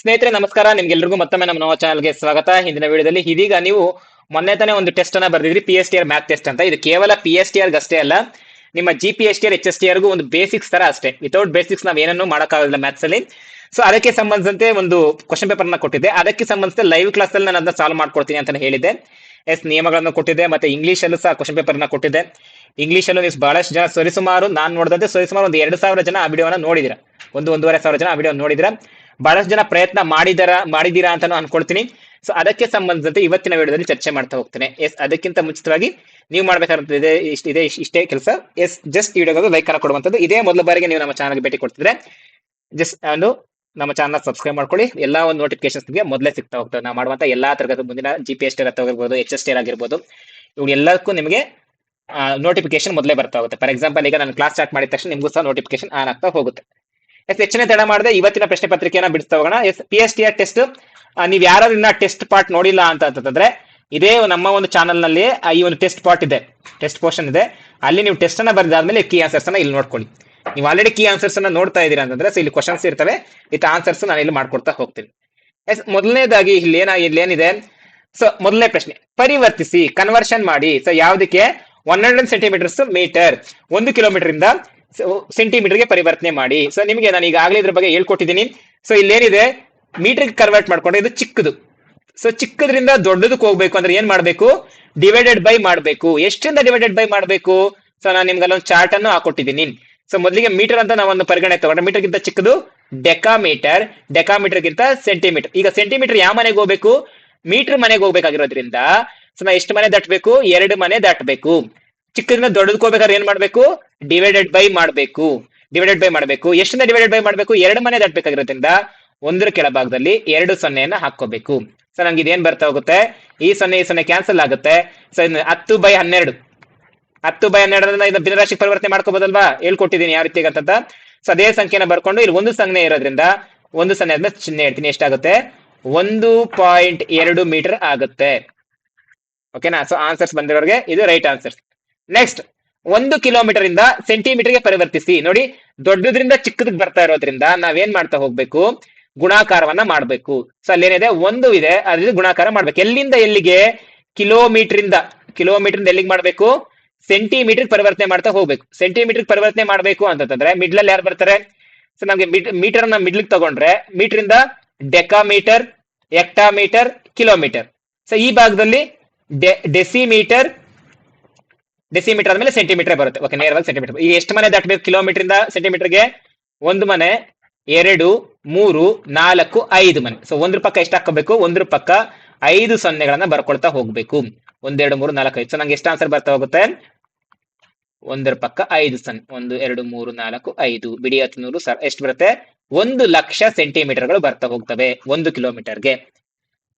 ಸ್ನೇಹಿತರೆ, ನಮಸ್ಕಾರ. ನಿಮ್ಗೆಲ್ರಿಗೂ ಮತ್ತೊಮ್ಮೆ ನಮ್ಮ ನವ ಚಾನಲ್ಗೆ ಸ್ವಾಗತ. ಹಿಂದಿನ ವಿಡಿಯೋದಲ್ಲಿ ಇದೀಗ ನೀವು ಮೊನ್ನೆ ತಾನೇ ಒಂದು ಟೆಸ್ಟ್ ಅನ್ನ ಬರ್ದಿದ್ರಿ P S T R math test ಅಂತ. ಇದು ಕೇವಲ ಪಿ ಎಸ್ ಟಿ ಆರ್ ಅಷ್ಟೇ ಅಲ್ಲ, ನಿಮ್ಮ G P S T R H S T ಆರ್ಗೂ ಒಂದು ಬೇಸಿಕ್ಸ್ ತರ ಅಷ್ಟೇ. ವಿತೌಟ್ ಬೇಸಿಕ್ಸ್ ನಾವು ಏನನ್ನೂ ಮಾಡೋಕ್ಕಾಗಲ್ಲ ಮ್ಯಾಥ್ಸ್ ಅಲ್ಲಿ. ಸೊ ಅದಕ್ಕೆ ಸಂಬಂಧಿಸಿದಂತೆ ಒಂದು ಕ್ವಶನ್ ಪೇಪರ್ನ ಕೊಟ್ಟಿದ್ದೆ. ಅದಕ್ಕೆ ಸಂಬಂಧಿಸಿದ ಲೈವ್ ಕ್ಲಾಸ್ ಅಲ್ಲಿ ನಾನು ಅದನ್ನ ಸಾಲ್ವ್ ಮಾಡ್ಕೊಡ್ತೀನಿ ಅಂತ ಹೇಳಿದ್ದೆ. ಎಸ್ ನಿಯಮಗಳನ್ನು ಕೊಟ್ಟಿದೆ ಮತ್ತೆ ಇಂಗ್ಲಿಷ್ ಅಲ್ಲೂ ಸಹ ಕ್ವಶನ್ ಪೇಪರ್ನ ಕೊಟ್ಟಿದ್ದೆ. ಇಂಗ್ಲಿಷ್ ಅಲ್ಲೂ ನೀವು ಬಹಳಷ್ಟು ಜನ ಸರಿಸುಮಾರು, ನಾನು ನೋಡಿದಂತೆ ಸರಿಸುಮಾರು ಒಂದು ಎರಡು ಸಾವಿರ ಜನ ಆ ವಿಡಿಯೋನ ನೋಡಿದಿರ. ಒಂದು ಒಂದೂವರೆ ಸಾವಿರ ಜನ ಆ ವಿಡಿಯೋ ನೋಡಿದಿರ. ಬಹಳಷ್ಟು ಜನ ಪ್ರಯತ್ನ ಮಾಡಿದಾರ ಮಾಡಿದೀರಾ ಅಂತ ಅನ್ಕೊಳ್ತೀನಿ. ಸೊ ಅದಕ್ಕೆ ಸಂಬಂಧಿಸಿದಂತೆ ಇವತ್ತಿನ ವಿಡಿಯೋದಲ್ಲಿ ಚರ್ಚೆ ಮಾಡ್ತಾ ಹೋಗ್ತೇನೆ. ಎಸ್ ಅದಕ್ಕಿಂತ ಮುಂಚಿತವಾಗಿ ನೀವು ಮಾಡ್ಬೇಕಾದಂತ ಇದೆ, ಇಷ್ಟ, ಇದೆ, ಇಷ್ಟೇ ಕೆಲಸ. ಎಸ್ ಜಸ್ಟ್ ಈ ವಿಡಿಯೋಗೆ ಲೈಕ್ ಅನ್ನ ಕೊಡುವಂಥದ್ದು. ಇದೇ ಮೊದಲ ಬಾರಿಗೆ ನೀವು ನಮ್ಮ ಚಾನಲ್ಗೆ ಭೇಟಿ ಕೊಡ್ತಿದ್ರೆ ಜಸ್ಟ್ ಒಂದು ನಮ್ಮ ಚಾನಲ್ ಸಬ್ಸ್ಕ್ರೈಬ್ ಮಾಡ್ಕೊಳ್ಳಿ. ಎಲ್ಲಾ ಒಂದು ನೋಟಿಫಿಕೇಶನ್ಸ್ ನಿಮಗೆ ಮೊದಲೇ ಸಿಗ್ತಾ ಹೋಗ್ತದೆ. ನಾವು ಮಾಡುವಂತ ಎಲ್ಲಾ ತರಗತಿ ಮುಂದಿನ ಜಿ ಪಿ ಎಸ್ ಟಿ ಆಗಿರ್ಬೋದು ಎಚ್ ಎಸ್ ಟಿ ಆಗಿರ್ಬೋದು ಇವು ಎಲ್ಲದಕ್ಕೂ ನಿಮಗೆ ನೋಟಿಫಿಕೇಶನ್ ಮೊದಲೇ ಬರ್ತಾ ಹೋಗುತ್ತೆ. ಫಾರ್ ಎಕ್ಸಾಂಪಲ್ ಈಗ ನಾನು ಕ್ಲಾಸ್ ಸ್ಟಾರ್ಟ್ ಮಾಡಿದ ತಕ್ಷಣ ನಿಮಗೂ ಸಹ ನೋಟಿಫಿಕೇಶನ್ ಆನ್ ಆಗ್ತಾ ಹೋಗುತ್ತೆ. ಎಸ್ ಹೆಚ್ಚಿನ ತಡ ಮಾಡದೆ ಇವತ್ತಿನ ಪ್ರಶ್ನೆ ಪತ್ರಿಕೆಯನ್ನ ಬಿಡಿಸ್ತಾ ಹೋಗೋಣ. S P S T R test ನೀವು ಯಾರು ಇನ್ನ ಟೆಸ್ಟ್ ಪಾರ್ಟ್ ನೋಡಿಲ್ಲ ಅಂತ ಅಂತಂದ್ರೆ ಇದೇ ನಮ್ಮ ಒಂದು ಚಾನಲ್ನಲ್ಲಿ ಈ ಒಂದು ಟೆಸ್ಟ್ ಪಾರ್ಟ್ ಇದೆ. ಟೆಸ್ಟ್ ಪೋರ್ಷನ್ ಇದೆ. ಅಲ್ಲಿ ನೀವು ಟೆಸ್ಟ್ ಅನ್ನ ಬರೆದಾದ್ಮೇಲೆ ಕೀ ಆನ್ಸರ್ಸ್ ಅನ್ನ ಇಲ್ಲಿ ನೋಡ್ಕೊಳ್ಳಿ. ನೀವು ಆಲ್ರೆಡಿ ಕೀ ಆನ್ಸರ್ಸ್ ಅನ್ನ ನೋಡ್ತಾ ಇದೀರಾ ಅಂತಂದ್ರೆ, ಸೊ ಇಲ್ಲಿ ಕ್ವಶನ್ಸ್ ಇರ್ತವೆ. ವಿತ್ ಆನ್ಸರ್ಸ್ ನಾನು ಇಲ್ಲಿ ಮಾಡ್ಕೊಡ್ತಾ ಹೋಗ್ತೀನಿ. ಎಸ್ ಮೊದಲನೇದಾಗಿ ಇಲ್ಲಿ ಏನ, ಇಲ್ಲಿ ಏನಿದೆ? ಸೊ ಮೊದಲನೇ ಪ್ರಶ್ನೆ. ಪರಿವರ್ತಿಸಿ ಕನ್ವರ್ಷನ್ ಮಾಡಿ. ಸೊ ಯಾವ್ದಕ್ಕೆ? ಒನ್ ಹಂಡ್ರೆಡ್ ಸೆಂಟಿಮೀಟರ್ಸ್ ಮೀಟರ್ ಒಂದು ಕಿಲೋಮೀಟರ್ ಇಂದ ಸೆಂಟಿಮೀಟರ್ಗೆ ಪರಿವರ್ತನೆ ಮಾಡಿ. ಸೊ ನಿಮಗೆ ನಾನು ಈಗಾಗಲೇ ಇದ್ರ ಬಗ್ಗೆ ಹೇಳ್ಕೊಟ್ಟಿದ್ದೀನಿ. ಸೊ ಇಲ್ಲೇನಿದೆ? ಮೀಟರ್ಗೆ ಕನ್ವರ್ಟ್ ಮಾಡ್ಕೊಂಡ್ರೆ ಇದು ಚಿಕ್ಕದು. ಸೊ ಚಿಕ್ಕದ್ರಿಂದ ದೊಡ್ಡದಕ್ಕೆ ಹೋಗ್ಬೇಕು ಅಂದ್ರೆ ಏನ್ ಮಾಡ್ಬೇಕು? ಡಿವೈಡೆಡ್ ಬೈ ಮಾಡ್ಬೇಕು. ಎಷ್ಟರಿಂದ ಡಿವೈಡೆಡ್ ಬೈ ಮಾಡ್ಬೇಕು? ಸೊ ನಾನು ನಿಮ್ಗೆ ಅಲ್ಲೊಂದು ಚಾರ್ಟ್ ಅನ್ನು ಹಾಕೊಟ್ಟಿದ್ದೀನಿ. ಸೊ ಮೊದಲಿಗೆ ಮೀಟರ್ ಅಂತ ನಾವೊಂದು ಪರಿಗಣನೆ ತಗೊಂಡ್ರೆ ಮೀಟರ್ ಗಿಂತ ಚಿಕ್ಕದು ಡೆಕಾಮೀಟರ್ ಡೆಕಾಮೀಟರ್ ಗಿಂತ ಸೆಂಟಿಮೀಟರ್ ಈಗ ಸೆಂಟಿಮೀಟರ್ ಯಾವ ಮನೆಗೆ ಹೋಗ್ಬೇಕು? ಮೀಟರ್ ಮನೆಗೆ ಹೋಗ್ಬೇಕಾಗಿರೋದ್ರಿಂದ ಸೊ ನಾ ಎಷ್ಟು ಮನೆ ದಾಟಬೇಕು? ಎರಡು ಮನೆ ದಾಟಬೇಕು. ಚಿಕ್ಕದಿಂದ ದೊಡ್ಡದಕ್ಕೆ ಏನ್ ಮಾಡ್ಬೇಕು? ಡಿವೈಡೆಡ್ ಬೈ ಮಾಡ್ಬೇಕು. ಡಿವೈಡೆಡ್ ಬೈ ಮಾಡ್ಬೇಕು. ಎಷ್ಟಿಂದ ಡಿವೈಡೆಡ್ ಬೈ ಮಾಡ್ಬೇಕು? ಎರಡು ಮನೆ ದಾಟ್ಬೇಕಾಗಿರೋದ್ರಿಂದ ಒಂದರ ಕೆಳಭಾಗದಲ್ಲಿ ಎರಡು ಸೊನ್ನೆಯನ್ನ ಹಾಕೋಬೇಕು ಸೊ ನಂಗೆ ಇದೇನ್ ಬರ್ತಾ ಹೋಗುತ್ತೆ? ಈ ಸೊನ್ನೆ ಈ ಸೊನ್ನೆ ಕ್ಯಾನ್ಸಲ್ ಆಗುತ್ತೆ. ಸೊ ಹತ್ತು ಬೈ ಹನ್ನೆರಡು. ಹತ್ತು ಬೈ ಹನ್ನೆರಡರಿಂದ ಇದು ಭಿನ್ನರಾಶಿ ಪರಿವರ್ತನೆ ಮಾಡ್ಕೋಬೋದಲ್ವಾ? ಹೇಳ್ಕೊಟ್ಟಿದ್ದೀನಿ ಯಾವ ರೀತಿ ಅಂತ ಸೊ ಅದೇ ಸಂಖ್ಯೆನ ಬರ್ಕೊಂಡು ಇಲ್ಲಿ ಒಂದು ಸಂಖ್ಯೆ ಇರೋದ್ರಿಂದ ಒಂದು ಸೊನ್ನೆ ಅದನ್ನ ಚಿಹ್ನೆ ಹೇಳ್ತೀನಿ. ಎಷ್ಟಾಗುತ್ತೆ? ಒಂದು ಪಾಯಿಂಟ್ ಎರಡು ಮೀಟರ್ ಆಗುತ್ತೆ. ಓಕೆನಾ ಸೊ ಆನ್ಸರ್ಸ್ ಬಂದಿರೋರಿಗೆ ಇದು ರೈಟ್ ಆನ್ಸರ್ಸ್ ನೆಕ್ಸ್ಟ್ ಒಂದು ಕಿಲೋಮೀಟರ್ ಇಂದ ಸೆಂಟಿಮೀಟರ್ಗೆ ಪರಿವರ್ತಿಸಿ. ನೋಡಿ, ದೊಡ್ಡದ್ರಿಂದ ಚಿಕ್ಕದಕ್ಕೆ ಬರ್ತಾ ಇರೋದ್ರಿಂದ ನಾವೇನ್ ಮಾಡ್ತಾ ಹೋಗ್ಬೇಕು? ಗುಣಾಕಾರವನ್ನ ಮಾಡ್ಬೇಕು. ಸೊ ಅಲ್ಲೇನಿದೆ? ಒಂದು ಇದೆ. ಅದ್ರಿಂದ ಗುಣಾಕಾರ ಮಾಡ್ಬೇಕು. ಎಲ್ಲಿಂದ ಎಲ್ಲಿಗೆ? ಕಿಲೋಮೀಟರ್ ಇಂದ. ಕಿಲೋಮೀಟರ್ ಇಂದ ಎಲ್ಲಿಗೆ ಮಾಡ್ಬೇಕು? ಸೆಂಟಿಮೀಟರ್ ಪರಿವರ್ತನೆ ಮಾಡ್ತಾ ಹೋಗ್ಬೇಕು. ಸೆಂಟಿಮೀಟರ್ ಪರಿವರ್ತನೆ ಮಾಡ್ಬೇಕು ಅಂತಂದ್ರೆ ಮಿಡ್ಲಲ್ಲಿ ಯಾರು ಬರ್ತಾರೆ? ಸೊ ನಮ್ಗೆ ಮೀಟರ್ನ ಮಿಡ್ಲ್ ತಗೊಂಡ್ರೆ ಮೀಟರ್ ಇಂದ ಡೆಕಾಮೀಟರ್ ಎಕ್ಟಾಮೀಟರ್ ಕಿಲೋಮೀಟರ್ ಸೊ ಈ ಭಾಗದಲ್ಲಿ ಡೆಸಿಮೀಟರ್ ಡೆಸಿಮೀಟರ್ ಆದ್ಮೇಲೆ ಸೆಂಟಿಮೀಟರ್ ಬರುತ್ತೆ. ಓಕೆ ನೇರವಾಗಿ ಸೆಂಟಿಮೀಟರ್ ಈಗ ಎಷ್ಟು ಮನೆ ದಾಟಬೇಕು ಕಿಲೋಮೀಟರ್ ಇಂದ ಸೆಂಟಿಮೀಟರ್ಗೆ? ಒಂದು ಮನೆ, ಎರಡು, ಮೂರು, ನಾಲ್ಕು, ಐದು ಮನೆ. ಸೊ ಒಂದ್ರ ಪಕ್ಕ ಎಷ್ಟು ಹಾಕೋಬೇಕು ಒಂದ್ರ ಪಕ್ಕ ಐದು ಸೊನ್ನೆಗಳನ್ನ ಬರ್ಕೊಳ್ತಾ ಹೋಗ್ಬೇಕು. ಒಂದೆರಡು, ಮೂರು, ನಾಲ್ಕು, ಐದು. ಸೊ ನಂಗೆ ಎಷ್ಟು ಆನ್ಸರ್ ಬರ್ತಾ ಹೋಗುತ್ತೆ? ಒಂದರ ಪಕ್ಕ ಐದು ಸೊನ್ನೆ. ಒಂದು, ಎರಡು, ಮೂರು, ನಾಲ್ಕು, ಐದು. ಬಿಡಿ ಹತ್ತು ಸರ್, ಎಷ್ಟು ಬರುತ್ತೆ? ಒಂದು ಲಕ್ಷ ಸೆಂಟಿಮೀಟರ್ಗಳು ಬರ್ತಾ ಹೋಗ್ತವೆ ಒಂದು ಕಿಲೋಮೀಟರ್ಗೆ.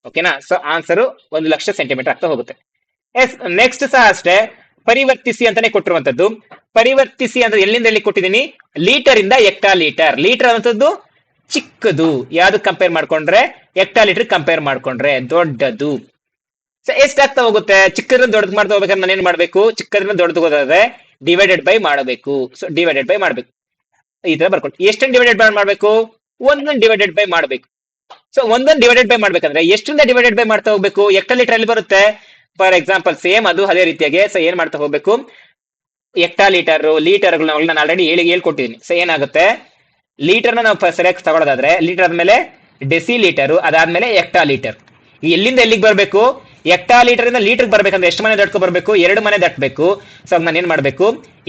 ಓಕೆನಾ ಸೊ ಆನ್ಸರ್ ಒಂದು ಲಕ್ಷ ಸೆಂಟಿಮೀಟರ್ ಆಗ್ತಾ ಹೋಗುತ್ತೆ. ಎಸ್ ನೆಕ್ಸ್ಟ್ ಸಹ ಅಷ್ಟೇ. ಪರಿವರ್ತಿಸಿ ಅಂತಾನೆ ಕೊಟ್ಟಿರುವಂತದ್ದು. ಪರಿವರ್ತಿಸಿ ಅಂದ್ರೆ ಎಲ್ಲಿಂದ ಎಲ್ಲಿ ಕೊಟ್ಟಿದ್ದೀನಿ? ಲೀಟರ್ ಇಂದ ಎಕ್ಟಾ ಲೀಟರ್. ಲೀಟರ್ ಅಂತದ್ದು ಚಿಕ್ಕದು. ಯಾವ್ದು ಕಂಪೇರ್ ಮಾಡ್ಕೊಂಡ್ರೆ? ಎಕ್ಟಾ ಲೀಟರ್ ಕಂಪೇರ್ ಮಾಡ್ಕೊಂಡ್ರೆ. ದೊಡ್ಡದು. ಎಷ್ಟಾಗ್ತಾ ಹೋಗುತ್ತೆ? ಚಿಕ್ಕದ್ರಿಂದ ದೊಡ್ಡದು ಮಾಡ್ತಾ ಹೋಗ್ಬೇಕಂದ್ರೆ ನಾನು ಏನ್ ಮಾಡ್ಬೇಕು? ಚಿಕ್ಕದ್ರಿಂದ ದೊಡ್ಡದು ಹೋದ್ರೆ ಡಿವೈಡೆಡ್ ಬೈ ಮಾಡಬೇಕು. ಸೊ ಡಿವೈಡೆಡ್ ಬೈ ಮಾಡ್ಬೇಕು. ಈ ತರ ಬರ್ಕೊಂಡು ಎಷ್ಟೊಂದು ಡಿವೈಡೆಡ್ ಬೈ ಮಾಡ್ಬೇಕು? ಒಂದೊಂದು ಡಿವೈಡೆಡ್ ಬೈ ಮಾಡ್ಬೇಕು. ಸೊ ಒಂದೊಂದು ಡಿವೈಡೆಡ್ ಬೈ ಮಾಡ್ಬೇಕಂದ್ರೆ ಎಷ್ಟರಿಂದ ಡಿವೈಡೆಡ್ ಬೈ ಮಾಡ್ತಾ ಹೋಗ್ಬೇಕು? ಎಕ್ಟಾ ಲೀಟರ್ ಅಲ್ಲಿ ಬರುತ್ತೆ? ಫಾರ್ ಎಕ್ಸಾಂಪಲ್ ಸೇಮ್ ಅದು ಅದೇ ರೀತಿಯಾಗಿ ಸೊ ಏನ್ ಮಾಡ್ತಾ ಹೋಗ್ಬೇಕು? ಎಕ್ಟಾ ಲೀಟರ್ ಲೀಟರ್ ನಾನು ಆಲ್ರೆಡಿ ಹೇಳಿ ಹೇಳ್ಕೊಟ್ಟಿದ್ದೀನಿ ಸೊ ಏನಾಗುತ್ತೆ? ಲೀಟರ್ ನಾವು ಸರಿಯಾಗಿ ತಗೊಳ್ಳೋದಾದ್ರೆ ಲೀಟರ್ ಆದ್ಮೇಲೆ ಡೆಸಿ ಲೀಟರ್ ಅದಾದ್ಮೇಲೆ ಎಕ್ಟಾ ಲೀಟರ್. ಎಲ್ಲಿಂದ ಎಲ್ಲಿಗೆ ಬರಬೇಕು? ಎಕ್ಟಾ ಲೀಟರ್ ಇಂದ ಲೀಟರ್ ಬರ್ಬೇಕಂದ್ರೆ ಎಷ್ಟು ಮನೆ ದಟ್ಕೊ ಬರ್ಬೇಕು? ಎರಡು ಮನೆ ದಟ್ಬೇಕು. ಸೊ ನಾನು ಏನ್ ಮಾಡ್ಬೇಕು?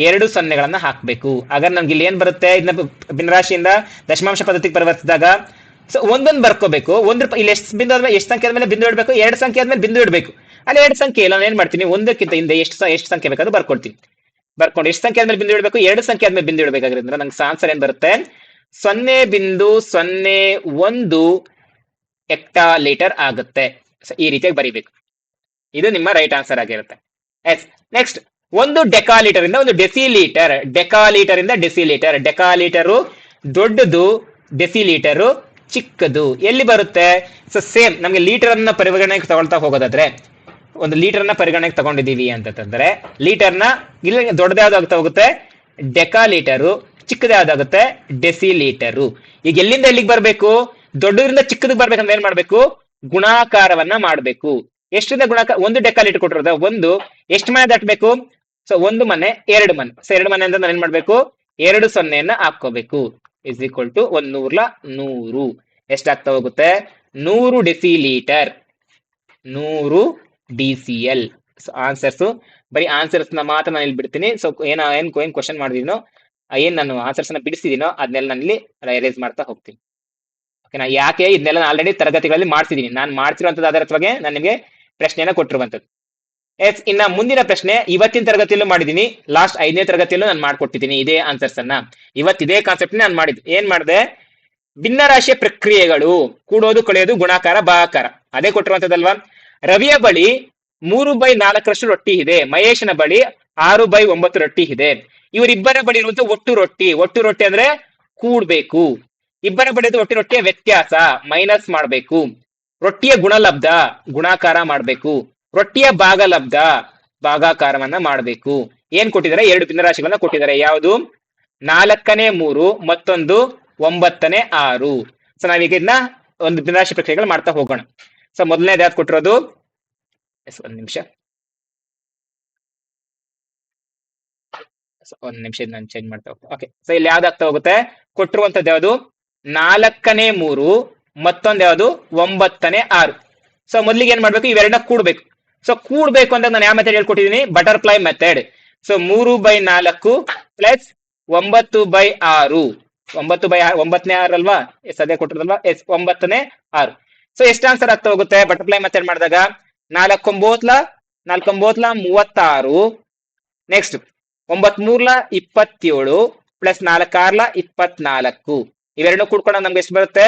ಎರಡು ಸೊನ್ನೆಗಳನ್ನ ಹಾಕ್ಬೇಕು. ಆಗ ನಮ್ಗೆ ಇಲ್ಲಿ ಏನ್ ಬರುತ್ತೆ? ಇದನ್ನ ಭಿನ್ನರಾಶಿಯಿಂದ ದಶಮಾಂಶ ಪದ್ಧತಿಗೆ ಪರಿವರ್ತಿಸಿದಾಗ ಸೊ ಒಂದೊಂದು ಬರ್ಕೋಬೇಕು. ಒಂದು ಇಲ್ಲಿ ಎಷ್ಟು ಬಿಂದು ಆದ್ಮೇಲೆ ಎಷ್ಟು ಸಂಖ್ಯೆ ಆದ್ಮೇಲೆ ಬಿಂದು ಇಡಬೇಕು? ಎರಡು ಸಂಖ್ಯೆ ಆದ್ಮೇಲೆ ಬಿಂದು ಇಡಬೇಕು. ಅಲ್ಲಿ ಎರಡು ಸಂಖ್ಯೆ ಇಲ್ಲ, ನಾನು ಏನ್ ಮಾಡ್ತೀನಿ? ಒಂದಕ್ಕಿಂತ ಹಿಂದೆ ಎಷ್ಟು ಎಷ್ಟು ಸಂಖ್ಯೆ ಬೇಕಾದ್ರೂ ಬರ್ಕೊಡ್ತೀನಿ ಬರ್ಕೊಂಡು ಎಷ್ಟು ಸಂಖ್ಯೆ ಆದ್ಮೇಲೆ ಬಿಂದು ಇಡಬೇಕು? ಎರಡು ಸಂಖ್ಯೆ ಆದ್ಮೇಲೆ ಬಿಂದು ಇಡಬೇಕಾಗಿರೋದ್ರಿಂದ ನಂಗೆ ಆನ್ಸರ್ ಏನ್ ಬರುತ್ತೆ? ಸೊನ್ನೆ ಬಿಂದು ಸೊನ್ನೆ ಒಂದು ಎಕ್ಟಾ ಲೀಟರ್ ಆಗುತ್ತೆ ಈ ರೀತಿಯಾಗಿ ಬರಿಬೇಕು. ಇದು ನಿಮ್ಮ ರೈಟ್ ಆನ್ಸರ್ ಆಗಿರುತ್ತೆ. ಎಸ್ ನೆಕ್ಸ್ಟ್ ಒಂದು ಡೆಕಾಲೀಟರ್ ಇಂದ ಒಂದು ಡೆಸಿಲೀಟರ್ ಡೆಕಾಲೀಟರ್ ಇಂದ ಡೆಸಿಲೀಟರ್ ಡೆಕಾಲೀಟರು ದೊಡ್ಡದು ಡೆಸಿ ಲೀಟರು ಚಿಕ್ಕದು. ಎಲ್ಲಿ ಬರುತ್ತೆ? ಸೊ ಸೇಮ್ ನಮಗೆ ಲೀಟರ್ ಅನ್ನ ಪರಿಗಣನೆಗೆ ತಗೊಳ್ತಾ ಹೋಗೋದಾದ್ರೆ ಒಂದು ಲೀಟರ್ನ ಪರಿಗಣನೆಗೆ ತಗೊಂಡಿದ್ದೀವಿ ಅಂತಂದ್ರೆ ಲೀಟರ್ನ ಇಲ್ಲಿ, ದೊಡ್ಡದು ಯಾವ್ದು ಆಗ್ತಾ ಹೋಗುತ್ತೆ? ಡೆಕಾ ಲೀಟರು ಚಿಕ್ಕದು ಯಾವ್ದಾಗುತ್ತೆ? ಡೆಸಿ ಲೀಟರು ಈಗ ಎಲ್ಲಿಂದ ಎಲ್ಲಿಗೆ ಬರಬೇಕು? ದೊಡ್ಡದ್ರಿಂದ ಚಿಕ್ಕದಕ್ಕೆ ಬರ್ಬೇಕಂದ್ರೆ ಏನ್ ಮಾಡ್ಬೇಕು? ಗುಣಾಕಾರವನ್ನ ಮಾಡ್ಬೇಕು. ಎಷ್ಟರಿಂದ ಗುಣಾಕಾರ ಒಂದು ಡೆಕಾ ಲೀಟರ್ ಕೊಟ್ಟಿರೋದ, ಒಂದು, ಎಷ್ಟು ಮನೆ ದಾಟಬೇಕು? ಸೊ, ಒಂದು ಮನೆ, ಎರಡು ಮನೆ. ಸೊ, ಎರಡು ಮನೆ ಅಂತ ಏನ್ ಮಾಡ್ಬೇಕು? ಎರಡು ಸೊನ್ನೆಯನ್ನ ಹಾಕೋಬೇಕು ಇಸ್ ಈಕ್ವಲ್ ಟು ಒಂದ್ ನೂರ್ಲ ನೂರು. ಎಷ್ಟಾಗ್ತಾ ಹೋಗುತ್ತೆ? ನೂರು ಡೆಸಿ ಲೀಟರ್ ನೂರು ಡಿ ಸಿ ಎಲ್ ಆನ್ಸರ್ಸ್ ಬರೀ ಆನ್ಸರ್ಸ್ನ ಮಾತ್ರ ನಾನು ಇಲ್ಲಿ ಬಿಡ್ತೀನಿ. ಸೊ ಏನ, ಏನ್ ಏನ್ ಕ್ವಶನ್ ಮಾಡಿದೀನೋ ಏನ್ ನಾನು ಆನ್ಸರ್ಸ್ನ ಬಿಡಿಸಿದೀನೋ ಅದನ್ನೆಲ್ಲ ನಾನು ಇಲ್ಲಿ ಮಾಡ್ತಾ ಹೋಗ್ತೀನಿ. ಓಕೆನಾ ಯಾಕೆ ಇದನ್ನೆಲ್ಲ ನಾನು ಆಲ್ರೆಡಿ ತರಗತಿಗಳಲ್ಲಿ ಮಾಡ್ಸಿದೀನಿ. ನಾನು ಮಾಡ್ತಿರುವಂತದ್ದು ಅದರ ಬಗ್ಗೆ ನಾನು ನಿಮಗೆ ಪ್ರಶ್ನೆಯನ್ನ ಕೊಟ್ಟಿರುವಂತದ್ದು. ಎಸ್ ಇನ್ನ ಮುಂದಿನ ಪ್ರಶ್ನೆ, ಇವತ್ತಿನ ತರಗತಿಯಲ್ಲೂ ಮಾಡಿದೀನಿ. ಲಾಸ್ಟ್ ಐದನೇ ತರಗತಿಯಲ್ಲೂ ನಾನು ಮಾಡ್ಕೊಟ್ಟಿದ್ದೀನಿ ಇದೇ ಆನ್ಸರ್ಸ್ ಅನ್ನ. ಇವತ್ತು ಇದೇ ಕಾನ್ಸೆಪ್ಟ್ ನಾನು ಮಾಡಿದ್ದು ಏನ್ ಮಾಡಿದೆ? ಭಿನ್ನರಾಶಿಯ ಪ್ರಕ್ರಿಯೆಗಳು, ಕೂಡೋದು, ಕಳೆಯೋದು, ಗುಣಾಕಾರ ಭಾಗಾಕಾರ ಅದೇ ಕೊಟ್ಟಿರುವಂತದಲ್ವಾ ರವಿಯ ಬಳಿ ಮೂರು ಬೈ ನಾಲ್ಕರಷ್ಟು ರೊಟ್ಟಿ ಇದೆ. ಮಹೇಶನ ಬಳಿ ಆರು ಬೈ ಒಂಬತ್ತು ರೊಟ್ಟಿ ಇದೆ. ಇವರಿಬ್ಬರ ಬಳಿ ಇರುವಂತ ಒಟ್ಟು ರೊಟ್ಟಿ ಒಟ್ಟು ರೊಟ್ಟಿ ಅಂದ್ರೆ ಕೂಡ್ಬೇಕು. ಇಬ್ಬರ ಬಳಿ ಒಟ್ಟು ರೊಟ್ಟಿಯ ವ್ಯತ್ಯಾಸ, ಮೈನಸ್ ಮಾಡಬೇಕು. ರೊಟ್ಟಿಯ ಗುಣಲಬ್ಧ, ಗುಣಾಕಾರ ಮಾಡಬೇಕು. ರೊಟ್ಟಿಯ ಭಾಗಲಬ್ಧ, ಭಾಗಾಕಾರವನ್ನ ಮಾಡಬೇಕು. ಏನ್ ಕೊಟ್ಟಿದ್ದಾರೆ? ಎರಡು ಭಿನ್ನರಾಶಿಗಳನ್ನ ಕೊಟ್ಟಿದ್ದಾರೆ. ಯಾವುದು? ನಾಲ್ಕನೇ ಮೂರು, ಮತ್ತೊಂದು ಒಂಬತ್ತನೇ ಆರು. ಸೊ ನಾವೀಗ ಇದನ್ನ ಒಂದು ಭಿನ್ನರಾಶಿ ಪ್ರಕ್ರಿಯೆಗಳು ಮಾಡ್ತಾ ಹೋಗೋಣ. ಸೊ ಮೊದಲನೇದು ಯಾವ್ದು ಕೊಟ್ಟಿರೋದು? ಎಸ್ ಒಂದ್ ನಿಮಿಷ. ಒಂದ್ ನಿಮಿಷ ನಾನು ಚೇಂಜ್ ಮಾಡ್ತಾ ಹೋಗ್ತೇನೆ. ಓಕೆ ಸೊ ಇಲ್ಲಿ ಯಾವ್ದಾಗ್ತಾ ಹೋಗುತ್ತೆ? ಕೊಟ್ಟಿರುವಂತದ್ದು ಯಾವುದು? ನಾಲ್ಕನೇ ಮೂರು, ಮತ್ತೊಂದು ಯಾವುದು? ಒಂಬತ್ತನೇ ಆರು. ಸೊ ಮೊದಲಿಗೆ ಏನ್ ಮಾಡ್ಬೇಕು? ಇವೆರಡನ್ನ ಕೂಡ್ಬೇಕು. ಸೊ ಕೂಡ್ಬೇಕು ಅಂತ ನಾನು ಯಾವ ಮೆಥಡ್ ಹೇಳ್ಕೊಟ್ಟಿದ್ದೀನಿ? ಬಟರ್ಫ್ಲೈ ಮೆಥಡ್ ಸೊ ಮೂರು ಬೈ ನಾಲ್ಕು ಪ್ಲಸ್ ಒಂಬತ್ತು ಬೈ ಆರು. ಒಂಬತ್ತು ಬೈ ಒಂಬತ್ತನೇ ಆರು ಅಲ್ವಾ ಎಸ್ ಅದೇ ಕೊಟ್ಟಿರೋದಲ್ವಾ? ಎಸ್ ಒಂಬತ್ತನೇ ಆರು. ಸೊ ಎಷ್ಟು ಆನ್ಸರ್ ಆಗ್ತಾ ಹೋಗುತ್ತೆ? ಬಟರ್ಫ್ಲೈ ಮೆಥಡ್ ಮಾಡಿದಾಗ ನಾಲ್ಕೊಂಬೋತ್ಲ ನಾಲ್ಕೊಂಬೋತ್ಲ ಮೂವತ್ತಾರು. ನೆಕ್ಸ್ಟ್ ಒಂಬತ್ ಮೂರ್ಲ ಇಪ್ಪತ್ತೇಳು ಪ್ಲಸ್ ನಾಲ್ಕಾರ್ಲ ಇಪ್ಪತ್ನಾಲ್ಕು. ಇವೆರಡು ಕೂಡ್ಕೊಂಡು ನಮ್ಗೆ ಎಷ್ಟು ಬರುತ್ತೆ?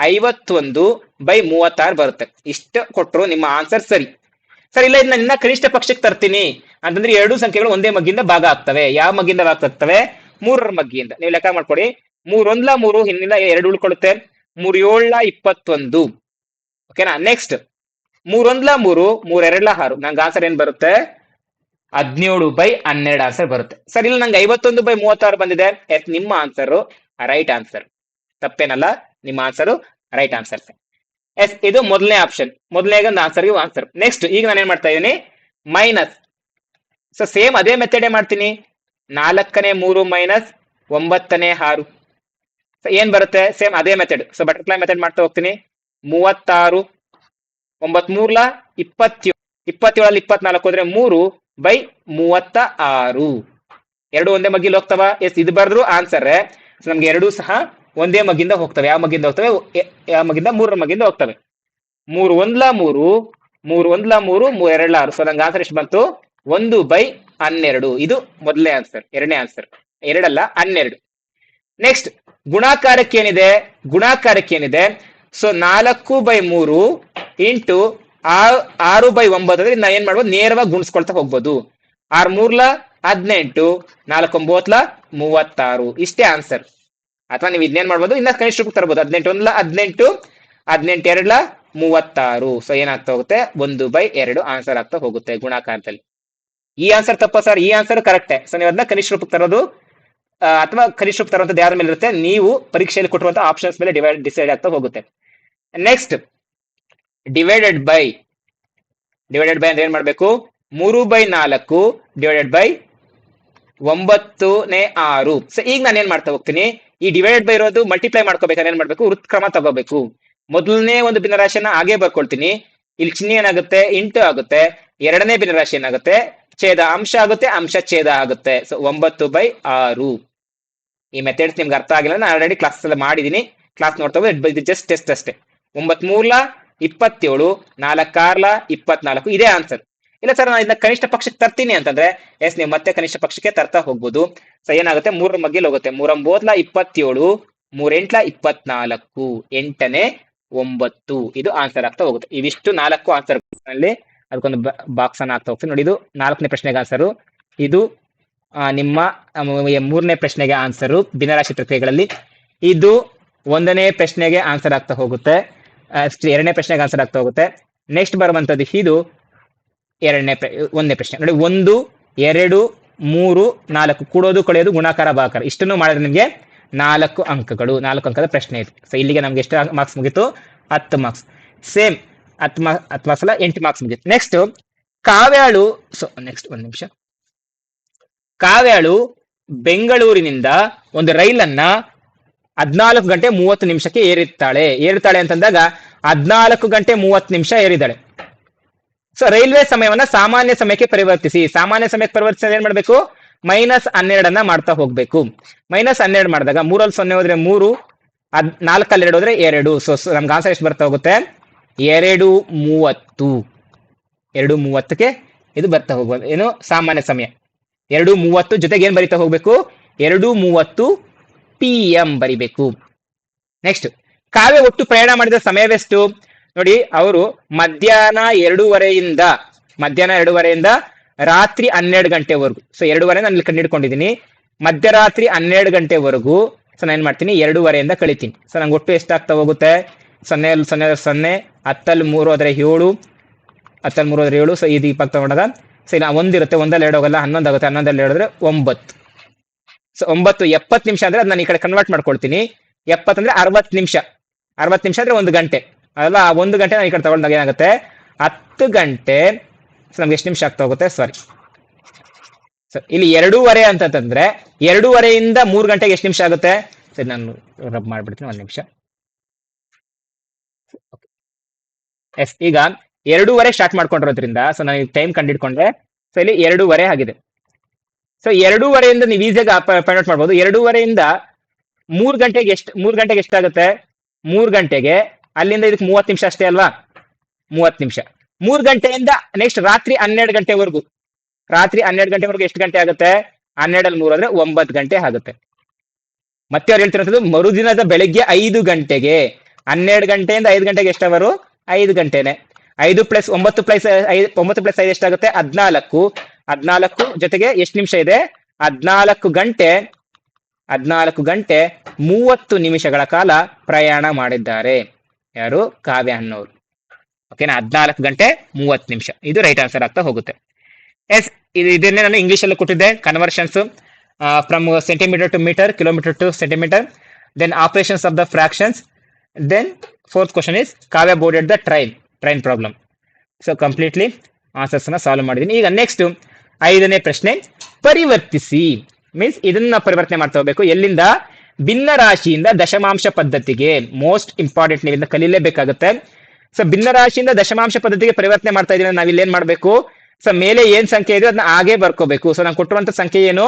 ಐವತ್ತೊಂದು ಬೈ ಮೂವತ್ತಾರು ಬರುತ್ತೆ. ಇಷ್ಟು ಕೊಟ್ಟರು ನಿಮ್ಮ ಆನ್ಸರ್ ಸರಿ. ಸರ್, ಇಲ್ಲ ಇದನ್ನ ಇನ್ನ ಕನಿಷ್ಠ ಪಕ್ಷಕ್ಕೆ ತರ್ತೀನಿ. ಅಂತಂದ್ರೆ ಎರಡು ಸಂಖ್ಯೆಗಳು ಒಂದೇ ಮಗ್ಗಿಂದ ಭಾಗ ಆಗ್ತವೆ. ಯಾವ ಮಗ್ಗಿಂದ ಭಾಗ ಆಗ್ತವೆ? ಮೂರರ ಮಗ್ಗಿಯಿಂದ. ನೀವು ಲೆಕ್ಕ ಮಾಡ್ಕೊಡಿ. ಮೂರೊಂದ್ಲ ಮೂರು ಹಿಂದಿನ ಎರಡು ಉಳ್ಕೊಳ್ಳುತ್ತೆ. ಮೂರ್ ಏಳ್ಲ ಇಪ್ಪತ್ತೊಂದು. ಓಕೆನಾ ನೆಕ್ಸ್ಟ್ ಮೂರೊಂದ್ಲ ಮೂರು, ಮೂರೆರಡ್ಲ ಆರು. ನಂಗೆ ಆನ್ಸರ್ ಏನ್ ಬರುತ್ತೆ? ಹದಿನೇಳು ಬೈ ಹನ್ನೆರಡು ಆನ್ಸರ್ ಬರುತ್ತೆ. ಸರ್, ಇಲ್ಲಿ ನಂಗೆ ಐವತ್ತೊಂದು ಬೈ ಮೂವತ್ತಾರು ಬಂದಿದೆ. ಎಸ್ ನಿಮ್ಮ ಆನ್ಸರ್ ರೈಟ್ ಆನ್ಸರ್ ತಪ್ಪೇನಲ್ಲ, ನಿಮ್ಮ ಆನ್ಸರ್ ರೈಟ್ ಆನ್ಸರ್ ಎಸ್ ಇದು ಮೊದಲನೇ ಆಪ್ಷನ್ ಮೊದಲನೇ ಒಂದು ಆನ್ಸರ್ಗೆ ಆನ್ಸರ್ ನೆಕ್ಸ್ಟ್ ಈಗ ನಾನು ಏನ್ ಮಾಡ್ತಾ ಇದ್ದೀನಿ ಮೈನಸ್ ಸೊ ಸೇಮ್ ಅದೇ ಮೆಥಡೇ ಮಾಡ್ತೀನಿ. ನಾಲ್ಕನೇ ಮೂರು ಮೈನಸ್ ಒಂಬತ್ತನೇ ಆರು. ಸೊ ಏನ್ ಬರುತ್ತೆ? ಸೇಮ್ ಅದೇ ಮೆಥಡ್ ಸೊ ಬಟರ್ಫ್ಲೈ ಮೆಥಡ್ ಮಾಡ್ತಾ ಹೋಗ್ತೀನಿ. ಮೂವತ್ತಾರು ಒಂಬತ್ ಮೂರ್ಲ ಇಪ್ಪತ್ತೇಳು ಇಪ್ಪತ್ತೇಳಲ್ಲಿ ಇಪ್ಪತ್ನಾಲ್ಕು ಹೋದ್ರೆ ಮೂರು ಬೈ ಮೂವತ್ತ ಆರು ಎರಡು ಒಂದೇ ಮಗ್ಗಿಲ್ ಹೋಗ್ತವ? ಎಸ್, ಇದು ಬರೆದ್ರು ಆನ್ಸರ್. ನಮ್ಗೆ ಎರಡೂ ಸಹ ಒಂದೇ ಮಗ್ಗಿಂದ ಹೋಗ್ತವೆ. ಯಾವ ಮಗ್ಗಿಂದ ಹೋಗ್ತವೆ ಯಾವ ಮಗ್ಗಿಂದ ಮೂರರ ಮಗ್ಗಿಂದ ಹೋಗ್ತವೆ. ಮೂರು ಒಂದ್ಲ ಮೂರು ಮೂರು ಒಂದ್ಲ ಮೂರು ಮೂರ್ ಎರಡ್ಲ ಆರು ಸೊ ನಂಗೆ ಆನ್ಸರ್ ಎಷ್ಟು ಬಂತು? ಒಂದು ಬೈ ಹನ್ನೆರಡು. ಇದು ಮೊದಲನೇ ಆನ್ಸರ್, ಎರಡನೇ ಆನ್ಸರ್. ಎರಡಲ್ಲ, ಹನ್ನೆರಡು. ನೆಕ್ಸ್ಟ್ ಗುಣಾಕಾರಕ್ಕೆ ಏನಿದೆ ಗುಣಾಕಾರಕ್ಕೆ ಏನಿದೆ ಸೊ ನಾಲ್ಕು ಬೈ ಮೂರು ಇಂಟು ಆರು ಬೈ ಒಂಬತ್ತು ಅಂದ್ರೆ ನಾ ಏನ್ ಮಾಡ್ಬೋದು? ನೇರವಾಗಿ ಗುಣಿಸ್ಕೊಳ್ತಾ ಹೋಗ್ಬೋದು. ಆರ್ ಮೂರ್ಲ ಹದಿನೆಂಟು, ನಾಲ್ಕು ಒಂಬತ್ಲ ಮೂವತ್ತಾರು. ಇಷ್ಟೇ ಆನ್ಸರ್ ಅಥವಾ ನೀವು ಇದನ್ನೇನ್ ಮಾಡ್ಬೋದು? ಇನ್ನ ಕನಿಷ್ಠ ತರಬಹುದು ಹದಿನೆಂಟು ಒಂದ್ಲ ಹದಿನೆಂಟು ಹದಿನೆಂಟು ಎರಡ್ಲ ಮೂವತ್ತಾರು. ಸೊ ಏನಾಗ್ತಾ ಹೋಗುತ್ತೆ? ಒಂದು ಬೈ ಎರಡು ಆನ್ಸರ್ ಆಗ್ತಾ ಹೋಗುತ್ತೆ ಗುಣಾಕಾರದಲ್ಲಿ. ಈ ಆನ್ಸರ್ ತಪ್ಪ ಸರ್ ಈ ಆನ್ಸರ್ ಕರೆಕ್ಟೇ ಸೊ ನೀವು ಅದನ್ನ ಕನಿಷ್ಠ ರೂಪಕ್ಕೆ ತರೋದು ಅಥವಾ ಕನಿಷ್ಠ ತರುವಂತದ್ದು ಯಾರ ಮೇಲೆ ಇರುತ್ತೆ, ನೀವು ಪರೀಕ್ಷೆಯಲ್ಲಿ ಕೊಟ್ಟಿರುವಂತಹ ಆಪ್ಷನ್ಸ್ ಮೇಲೆ ಡಿವೈಡ್ ಡಿಸೈಡ್ ಆಗ್ತಾ ಹೋಗುತ್ತೆ. Next divided by divided by ಅಂದ್ರೆ ಏನ್ ಮಾಡಬೇಕು? ಮೂರು ಬೈ ನಾಲ್ಕು ಡಿವೈಡೆಡ್ ಬೈ ಒಂಬತ್ತನೇ ಆರು. ಸೊ ಈಗ ನಾನು ಏನ್ ಮಾಡ್ತಾ ಹೋಗ್ತೀನಿ? ಈ ಡಿವೈಡೆಡ್ ಬೈ ಇರೋದು ಮಲ್ಟಿಪ್ಲೈ ಮಾಡ್ಕೋಬೇಕಾದ್ರೆ ಏನ್ ಮಾಡ್ಬೇಕು? ವೃತ್ಕ್ರಮ ತಗೋಬೇಕು. ಮೊದಲನೇ ಒಂದು ಭಿನ್ನರಾಶಿಯನ್ನ ಹಾಗೆ ಬರ್ಕೊಳ್ತೀನಿ. ಇಲ್ಲಿ ಚಿಹ್ನೆ ಏನಾಗುತ್ತೆ? ಇಂಟು ಆಗುತ್ತೆ. ಎರಡನೇ ಭಿನ್ನರಾಶಿ ಏನಾಗುತ್ತೆ? ಛೇದ ಅಂಶ ಆಗುತ್ತೆ, ಅಂಶ ಛೇದ ಆಗುತ್ತೆ. ಸೊ ಒಂಬತ್ತು ಬೈ ಆರು. ಈ ಮೆಥಡ್ಸ್ ನಿಮ್ಗೆ ಅರ್ಥ ಆಗಿಲ್ಲ ನಾನು ಆಲ್ರೆಡಿ ಕ್ಲಾಸ್ ಎಲ್ಲ ಮಾಡಿದ್ದೀನಿ ಕ್ಲಾಸ್ ನೋಡ್ತಾ ಹೋಗಿ ಇದು ಜಸ್ಟ್ ಟೆಸ್ಟ್ ಅಷ್ಟೇ. ಒಂಬತ್ ಮೂರ್ಲ ಇಪ್ಪತ್ತೇಳು, ನಾಲ್ಕಾರ್ಲ, ಇಪ್ಪತ್ನಾಲ್ಕು, ಇದೇ ಆನ್ಸರ್ ಇಲ್ಲ ಸರ್ ನಾನು ಇದನ್ನ ಕನಿಷ್ಠ ಪಕ್ಷಕ್ಕೆ ತರ್ತೀನಿ ಅಂತಂದ್ರೆ ಎಸ್ ನೀವು ಮತ್ತೆ ಕನಿಷ್ಠ ಪಕ್ಷಕ್ಕೆ ತರ್ತಾ ಹೋಗ್ಬೋದು. ಸೊ ಏನಾಗುತ್ತೆ? ಮೂರರ ಮಗ್ಗಿಲ್ ಹೋಗುತ್ತೆ. ಮೂರಂಬೋದ್ಲ ಇಪ್ಪತ್ತೇಳು, ಮೂರೆಂಟ್ಲ, ಇಪ್ಪತ್ನಾಲ್ಕು, ಎಂಟನೇ, ಒಂಬತ್ತು. ಇದು ಆನ್ಸರ್ ಆಗ್ತಾ ಹೋಗುತ್ತೆ. ಇವಿಷ್ಟು ನಾಲ್ಕು ಆನ್ಸರ್ ಅಲ್ಲಿ ಅದಕ್ಕೊಂದು ಬಾಕ್ಸ್ ಅನ್ನ ಆಗ್ತಾ ಹೋಗ್ತೀನಿ. ನೋಡಿ, ಇದು ನಾಲ್ಕನೇ ಪ್ರಶ್ನೆಗೆ ಆನ್ಸರು ಇದು ನಿಮ್ಮ ಮೂರನೇ ಪ್ರಶ್ನೆಗೆ ಆನ್ಸರು ಭಿನ್ನರಾಶಿ ಪ್ರಕ್ರಿಯೆಗಳಲ್ಲಿ. ಇದು ಒಂದನೇ ಪ್ರಶ್ನೆಗೆ ಆನ್ಸರ್ ಆಗ್ತಾ ಹೋಗುತ್ತೆ. ಎರಡನೇ ಪ್ರಶ್ನೆಗೆ ಆನ್ಸರ್ ಆಗ್ತಾ ಹೋಗುತ್ತೆ. ನೆಕ್ಸ್ಟ್ ಬರುವಂಥದ್ದು ಇದು ಎರಡನೇ ಒಂದನೇ ಪ್ರಶ್ನೆ. ನೋಡಿ, ಒಂದು, ಎರಡು, ಮೂರು, ನಾಲ್ಕು. ಕೂಡೋದು, ಕಳೆಯೋದು, ಗುಣಾಕಾರ, ಭಾಕಾರ. ಇಷ್ಟನ್ನು ಮಾಡಿದ್ರೆ ನಿಮಗೆ ನಾಲ್ಕು ಅಂಕಗಳು, ನಾಲ್ಕು ಅಂಕದ ಪ್ರಶ್ನೆ ಇದೆ. ಸೊ ಇಲ್ಲಿಗೆ ನಮ್ಗೆ ಎಷ್ಟು ಮಾರ್ಕ್ಸ್ ಮುಗೀತು? ಹತ್ತು ಮಾರ್ಕ್ಸ್ ಸೇಮ್ ಹತ್ತು ಮಾ ಹತ್ತು ಮಾರ್ಕ್ಸ್ ಎಂಟು ಮಾರ್ಕ್ಸ್ ಮುಗಿತು. ನೆಕ್ಸ್ಟ್ ಕಾವ್ಯಾಳು. ಸೊ ನೆಕ್ಸ್ಟ್ ಒಂದು ನಿಮಿಷ. ಕಾವ್ಯಾಳು ಬೆಂಗಳೂರಿನಿಂದ ಒಂದು ರೈಲನ್ನ ಹದ್ನಾಲ್ಕು ಗಂಟೆ ಮೂವತ್ತು ನಿಮಿಷಕ್ಕೆ ಏರಿರ್ತಾಳೆ. ಏರುತ್ತಾಳೆ ಅಂತಂದಾಗ ಹದ್ನಾಲ್ಕು ಗಂಟೆ ಮೂವತ್ತು ನಿಮಿಷ ಏರಿದ್ದಾಳೆ. ಸೊ ರೈಲ್ವೆ ಸಮಯವನ್ನ ಸಾಮಾನ್ಯ ಸಮಯಕ್ಕೆ ಪರಿವರ್ತಿಸಿ. ಸಾಮಾನ್ಯ ಸಮಯಕ್ಕೆ ಪರಿವರ್ತಿಸಿ ಏನ್ ಮಾಡ್ಬೇಕು? ಮೈನಸ್ ಹನ್ನೆರಡನ್ನ ಮಾಡ್ತಾ ಹೋಗ್ಬೇಕು. ಮೈನಸ್ ಹನ್ನೆರಡು ಮಾಡಿದಾಗ ಮೂರಲ್ಲಿ ಸೊನ್ನೆ ಹೋದ್ರೆ ಮೂರು ಅದ್ ನಾಲ್ಕಲ್ಲಿ ಎರಡು ಹೋದ್ರೆ ಎರಡು. ಸೊ, ನಮ್ಗೆ ಆನ್ಸರ್ ಎಷ್ಟು ಬರ್ತಾ ಹೋಗುತ್ತೆ? ಎರಡು ಮೂವತ್ತು. ಎರಡು ಮೂವತ್ತಕ್ಕೆ ಇದು ಬರ್ತಾ ಹೋಗ್ಬೋದು ಏನು? ಸಾಮಾನ್ಯ ಸಮಯ. ಎರಡು ಮೂವತ್ತು ಜೊತೆಗೆ ಏನ್ ಬರಿತಾ ಹೋಗ್ಬೇಕು? ಎರಡು ಮೂವತ್ತು ಪಿ ಎಂ ಬರಿಬೇಕು. ನೆಕ್ಸ್ಟ್ ಕಾವ್ಯ ಒಟ್ಟು ಪ್ರಯಾಣ ಮಾಡಿದ ಸಮಯವೆಷ್ಟು? ನೋಡಿ, ಅವರು ಮಧ್ಯಾಹ್ನ ಎರಡೂವರೆಯಿಂದ ಮಧ್ಯಾಹ್ನ ಎರಡೂವರೆಯಿಂದ ರಾತ್ರಿ ಹನ್ನೆರಡು ಗಂಟೆವರೆಗೂ. ಸೊ ಎರಡೂವರೆ ನಾನು ಕಂಡಿಡ್ಕೊಂಡಿದ್ದೀನಿ ಮಧ್ಯರಾತ್ರಿ ಹನ್ನೆರಡು ಗಂಟೆವರೆಗೂ ಸೊ ನಾನು ಏನ್ ಮಾಡ್ತೀನಿ? ಎರಡೂವರೆಯಿಂದ ಕಳಿತೀನಿ. ಸೊ ನಂಗೆ ಒಟ್ಟು ಎಷ್ಟಾಗ್ತಾ ಹೋಗುತ್ತೆ? ಸೊನ್ನೆ ಸೊನ್ನೆ ಸೊನ್ನೆ ಹತ್ತಲ್ಲಿ ಮೂರು ಹೋದ್ರೆ ಏಳು ಹತ್ತಲ್ಲಿ ಮೂರು ಹೋದ್ರೆ ಏಳು. ಸೊ ಇದು ಇಪ್ಪತ್ತು ತಗೊಂಡಾಗ ಸೊ ಇಲ್ಲ ಒಂದಿರುತ್ತೆ ಒಂದಲ್ಲಿ ಎರಡು ಹೋಗಲ್ಲ, ಹನ್ನೊಂದು ಆಗುತ್ತೆ, ಹನ್ನೊಂದಲ್ಲಿ ಹೇಳಿದ್ರೆ ಒಂಬತ್ತು. ಸೊ ಒಂಬತ್ತು, ಎಪ್ಪತ್ತು ನಿಮಿಷ ಅಂದ್ರೆ ಅದು ನಾನು ಈ ಕಡೆ ಕನ್ವರ್ಟ್ ಮಾಡ್ಕೊಳ್ತೀನಿ. ಎಪ್ಪತ್ತಂದ್ರೆ ಅರವತ್ತು ನಿಮಿಷ. ಅರವತ್ತು ನಿಮಿಷ ಅಂದ್ರೆ ಒಂದು ಗಂಟೆ. ಅಲ್ಲ, ಆ ಒಂದು ಗಂಟೆ ನಾನು ಈ ಕಡೆ ತಗೊಂಡಾಗ ಏನಾಗುತ್ತೆ? ಹತ್ತು ಗಂಟೆ, ಸೊ, ನಮ್ಗೆ ಎಷ್ಟು ನಿಮಿಷ ಆಗ್ತಾ ಹೋಗುತ್ತೆ? ಸಾರಿ ಸೊ ಇಲ್ಲಿ ಎರಡೂವರೆ ಅಂತಂದ್ರೆ ಎರಡೂವರೆಯಿಂದ ಮೂರು ಗಂಟೆಗೆ ಎಷ್ಟು ನಿಮಿಷ ಆಗುತ್ತೆ? ಸರಿ ನಾನು ರಬ್ ಮಾಡ್ಬಿಡ್ತೀನಿ, ಒಂದು ನಿಮಿಷ. ಎಸ್ ಈಗ ಎರಡೂವರೆ ಸ್ಟಾರ್ಟ್ ಮಾಡ್ಕೊಂಡಿರೋದ್ರಿಂದ ಸೊ ನನಗೆ ಟೈಮ್ ಕಂಡಿಡ್ಕೊಂಡ್ರೆ ಸೊ ಇಲ್ಲಿ ಎರಡೂವರೆ ಆಗಿದೆ. ಸೊ ಎರಡೂವರೆಯಿಂದ ನೀವು ಈಸಿಯಾಗಿ ಫೈಂಡ್ ಔಟ್ ಮಾಡ್ಬೋದು. ಎರಡೂವರೆಯಿಂದ ಮೂರ್ ಗಂಟೆಗೆ ಎಷ್ಟು ಮೂರ್ ಗಂಟೆಗೆ ಎಷ್ಟಾಗುತ್ತೆ? ಮೂರ್ ಗಂಟೆಗೆ, ಅಲ್ಲಿಂದ ಇದಕ್ಕೆ ಮೂವತ್ತು ನಿಮಿಷ ಅಷ್ಟೇ ಅಲ್ವಾ? ಮೂವತ್ತು ನಿಮಿಷ. ಮೂರ್ ಗಂಟೆಯಿಂದ ನೆಕ್ಸ್ಟ್ ರಾತ್ರಿ ಹನ್ನೆರಡು ಗಂಟೆವರೆಗೂ, ರಾತ್ರಿ ಹನ್ನೆರಡು ಗಂಟೆವರೆಗೂ ಎಷ್ಟು ಗಂಟೆ ಆಗುತ್ತೆ? ಹನ್ನೆರಡಲ್ಲಿ ಮೂರು ಅಂದ್ರೆ ಒಂಬತ್ತು ಗಂಟೆ ಆಗುತ್ತೆ. ಮತ್ತೆ ಅವ್ರು ಹೇಳ್ತಿರೋದು ಮರುದಿನದ ಬೆಳಿಗ್ಗೆ ಐದು ಗಂಟೆಗೆ. ಹನ್ನೆರಡು ಗಂಟೆಯಿಂದ ಐದು ಗಂಟೆಗೆ ಎಷ್ಟು ಅವರು? ಐದು ಗಂಟೆನೆ. ಐದು ಪ್ಲಸ್ ಒಂಬತ್ತು ಪ್ಲಸ್ ಒಂಬತ್ತು ಪ್ಲಸ್ ಐದು ಎಷ್ಟಾಗುತ್ತೆ? ಹದ್ನಾಲ್ಕು. ಹದ್ನಾಲ್ಕು ಜೊತೆಗೆ ಎಷ್ಟು ನಿಮಿಷ ಇದೆ? ಹದ್ನಾಲ್ಕು ಗಂಟೆ ಹದ್ನಾಲ್ಕು ಗಂಟೆ ಮೂವತ್ತು ನಿಮಿಷಗಳ ಕಾಲ ಪ್ರಯಾಣ ಮಾಡಿದ್ದಾರೆ. ಯಾರು? ಕಾವ್ಯ ಅನ್ನೋರು ಓಕೆನಾ ಹದ್ನಾಲ್ಕು ಗಂಟೆ ಮೂವತ್ತು ನಿಮಿಷ. ಇದು ರೈಟ್ ಆನ್ಸರ್ ಆಗ್ತಾ ಹೋಗುತ್ತೆ. ಎಸ್ ಇದು ಇದನ್ನೇ ನಾನು ಇಂಗ್ಲಿಷ್ ಅಲ್ಲಿ ಕೊಟ್ಟಿದ್ದೆ. Conversions from centimetre to metre kilometre to centimetre then operations of the fractions then fourth question is Kavya boarded the train train problem so completely ಆನ್ಸರ್ಸ್ನ solve ಮಾಡಿದ್ದೀನಿ. ಈಗ ನೆಕ್ಸ್ಟ್ ಐದನೇ ಪ್ರಶ್ನೆ, ಪರಿವರ್ತಿಸಿ. ಮೀನ್ಸ್ ಇದನ್ನ ಪರಿವರ್ತನೆ ಮಾಡ್ತಾ ಹೋಗ್ಬೇಕು. ಎಲ್ಲಿಂದ? ಭಿನ್ನ ರಾಶಿಯಿಂದ ದಶಮಾಂಶ ಪದ್ಧತಿಗೆ. ಮೋಸ್ಟ್ ಇಂಪಾರ್ಟೆಂಟ್ ನೀವಿಂದ ಕಲೀಲೇಬೇಕಾಗುತ್ತೆ. ಸೊ ಭಿನ್ನ ರಾಶಿಯಿಂದ ದಶಮಾಂಶ ಪದ್ಧತಿಗೆ ಪರಿವರ್ತನೆ ಮಾಡ್ತಾ ಇದೀವಿ ನಾವು ಇಲ್ಲಿ ಏನ್ ಮಾಡ್ಬೇಕು? ಸೊ ಮೇಲೆ ಏನ್ ಸಂಖ್ಯೆ ಇದೆಯೋ ಅದನ್ನ ಹಾಗೆ ಬರ್ಕೋಬೇಕು. ಸೊ ನಾನು ಕೊಟ್ಟಿರುವಂತ ಸಂಖ್ಯೆ ಏನು?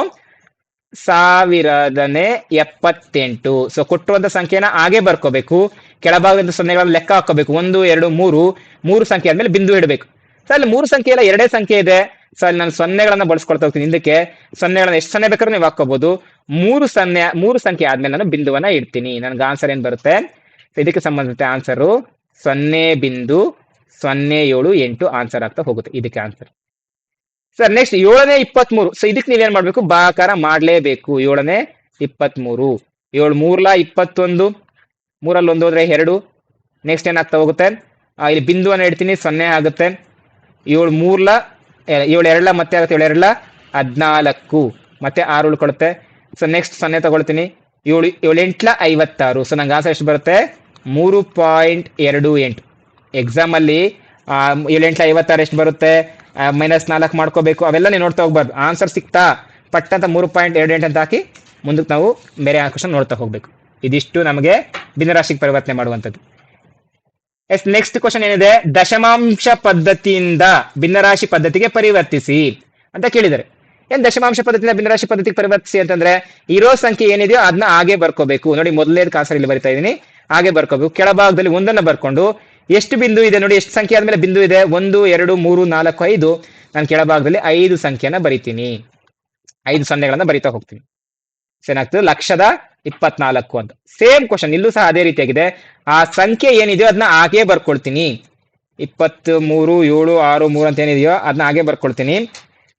ಸಾವಿರದನೇ ಎಪ್ಪತ್ತೆಂಟು. ಸೊ ಕೊಟ್ಟಿರುವಂತ ಸಂಖ್ಯೆನ ಹಾಗೆ ಬರ್ಕೋಬೇಕು. ಕೆಳಭಾಗದ ಸೊನ್ನೆಗಳನ್ನು ಲೆಕ್ಕ ಹಾಕೋಬೇಕು ಒಂದು, ಎರಡು, ಮೂರು ಮೂರು ಸಂಖ್ಯೆ ಆದ್ಮೇಲೆ ಬಿಂದು ಇಡಬೇಕು. ಸರ್, ಅಲ್ಲಿ ಮೂರು ಸಂಖ್ಯೆ ಇಲ್ಲ, ಎರಡೇ ಸಂಖ್ಯೆ ಇದೆ. ಸರ್, ಅಲ್ಲಿ ನಾನು ಸೊನ್ನೆಗಳನ್ನ ಬಳಸ್ಕೊಳ್ತಾ ಹೋಗ್ತೀನಿ ಹಿಂದಕ್ಕೆ. ಸೊನ್ನೆಗಳನ್ನ ಎಷ್ಟು ಸೊನ್ನೆ ಬೇಕಾದ್ರೂ ನೀವು ಹಾಕೋಬಹುದು ಮೂರು ಸೊನ್ನೆ, ಮೂರು ಸಂಖ್ಯೆ ಆದ್ಮೇಲೆ ನಾನು ಬಿಂದುವನ್ನ ಇಡ್ತೀನಿ. ನನ್ಗೆ ಆನ್ಸರ್ ಏನ್ ಬರುತ್ತೆ? ಇದಕ್ಕೆ ಸಂಬಂಧಿಸಿದ ಆನ್ಸರು ಸೊನ್ನೆ ಬಿಂದು ಸೊನ್ನೆ ಏಳು ಎಂಟು ಆನ್ಸರ್ ಆಗ್ತಾ ಹೋಗುತ್ತೆ. ಇದಕ್ಕೆ ಆನ್ಸರ್ ಸರ್ ನೆಕ್ಸ್ಟ್ ಏಳನೇ ಇಪ್ಪತ್ಮೂರು. ಸೊ ಇದಕ್ಕೆ ನೀವೇನ್ ಮಾಡ್ಬೇಕು? ಬಾಕಾರ ಮಾಡ್ಲೇಬೇಕು. ಏಳನೇ ಇಪ್ಪತ್ಮೂರು. ಏಳು ಮೂರ್ಲ ಇಪ್ಪತ್ತೊಂದು. ಮೂರಲ್ಲಿ ಒಂದು ಹೋದ್ರೆ ಎರಡು. ನೆಕ್ಸ್ಟ್ ಏನಾಗ್ತಾ ಹೋಗುತ್ತೆ? ಇಲ್ಲಿ ಬಿಂದುವನ್ನ ಇಡ್ತೀನಿ ಸೊನ್ನೆ ಆಗುತ್ತೆ. ಏಳು ಮೂರ್ಲ ಏಳು ಎರಡ್ಲ, ಮತ್ತೆ ಆಗುತ್ತೆ ಏಳು ಎರಡ್ಲ, ಹದ್ನಾಲ್ಕು. ಮತ್ತೆ ಆರು ಉಳ್ಕೊಳುತ್ತೆ ಸೊ ನೆಕ್ಸ್ಟ್ ಸೊನ್ನೆ ತಗೊಳ್ತೀನಿ. ಏಳು ಏಳೆಂಟ್ಲ ಐವತ್ತಾರು. ಸೊ ನಂಗೆ ಆನ್ಸರ್ ಎಷ್ಟು ಬರುತ್ತೆ? ಮೂರು ಪಾಯಿಂಟ್ ಎರಡು ಎಂಟು. ಎಕ್ಸಾಮ್ ಅಲ್ಲಿ ಏಳೆಂಟ್ಲ ಐವತ್ತಾರು ಎಷ್ಟು ಬರುತ್ತೆ? ಮೈನಸ್ ನಾಲ್ಕು ಮಾಡ್ಕೋಬೇಕು. ಅವೆಲ್ಲ ನೀವು ನೋಡ್ತಾ ಹೋಗ್ಬಾರ್ದು. ಆನ್ಸರ್ ಸಿಕ್ತಾ ಪಟ್ಟಂತ ಮೂರು ಪಾಯಿಂಟ್ ಎರಡು ಎಂಟು ಅಂತ ಹಾಕಿ ಮುಂದಕ್ಕೆ ನಾವು ಬೇರೆ ಕ್ವಶನ್ ನೋಡ್ತಾ ಹೋಗ್ಬೇಕು. ಇದಿಷ್ಟು ನಮಗೆ ಭಿನ್ನರಾಶಿಗೆ ಪರಿವರ್ತನೆ ಮಾಡುವಂಥದ್ದು. ಎಸ್ ನೆಕ್ಸ್ಟ್ ಕ್ವಶನ್ ಏನಿದೆ? ದಶಮಾಂಶ ಪದ್ಧತಿಯಿಂದ ಭಿನ್ನರಾಶಿ ಪದ್ಧತಿಗೆ ಪರಿವರ್ತಿಸಿ ಅಂತ ಕೇಳಿದ್ದಾರೆ. ಏನ್ ದಶಮಾಂಶ ಪದ್ಧತಿಯಿಂದ ಭಿನ್ನರಾಶಿ ಪದ್ಧತಿಗೆ ಪರಿವರ್ತಿಸಿ ಅಂತಂದ್ರೆ, ಇರೋ ಸಂಖ್ಯೆ ಏನಿದೆಯೋ ಅದನ್ನ ಹಾಗೆ ಬರ್ಕೋಬೇಕು. ನೋಡಿ ಮೊದಲನೇದು ಕಾಸರ್ ಇಲ್ಲಿ ಬರಿತಾ ಇದೀನಿ ಹಾಗೆ ಬರ್ಕೋಬೇಕು. ಕೆಳಭಾಗದಲ್ಲಿ ಒಂದನ್ನ ಬರ್ಕೊಂಡು, ಎಷ್ಟು ಬಿಂದು ಇದೆ ನೋಡಿ, ಎಷ್ಟು ಸಂಖ್ಯೆ ಆದ್ಮೇಲೆ ಬಿಂದು ಇದೆ? ಒಂದು, ಎರಡು, ಮೂರು, ನಾಲ್ಕು, ಐದು. ನಾನು ಕೆಳಭಾಗದಲ್ಲಿ ಐದು ಸಂಖ್ಯೆಯನ್ನ ಬರಿತೀನಿ. ಐದು ಸೊನ್ನೆಗಳನ್ನ ಬರಿತಾ ಹೋಗ್ತೀನಿ. ಏನಾಗ್ತದೆ ಲಕ್ಷದ ಇಪ್ಪತ್ನಾಲ್ಕು ಅಂತ. ಸೇಮ್ ಕ್ವಶನ್ ಇಲ್ಲೂ ಸಹ ಅದೇ ರೀತಿಯಾಗಿದೆ. ಆ ಸಂಖ್ಯೆ ಏನಿದೆಯೋ ಅದನ್ನ ಹಾಗೆ ಬರ್ಕೊಳ್ತೀನಿ. ಇಪ್ಪತ್ತು ಮೂರು ಏಳು, ಆರು, ಮೂರು ಅಂತ ಏನಿದೆಯೋ ಅದನ್ನ ಹಾಗೆ ಬರ್ಕೊಳ್ತೀನಿ.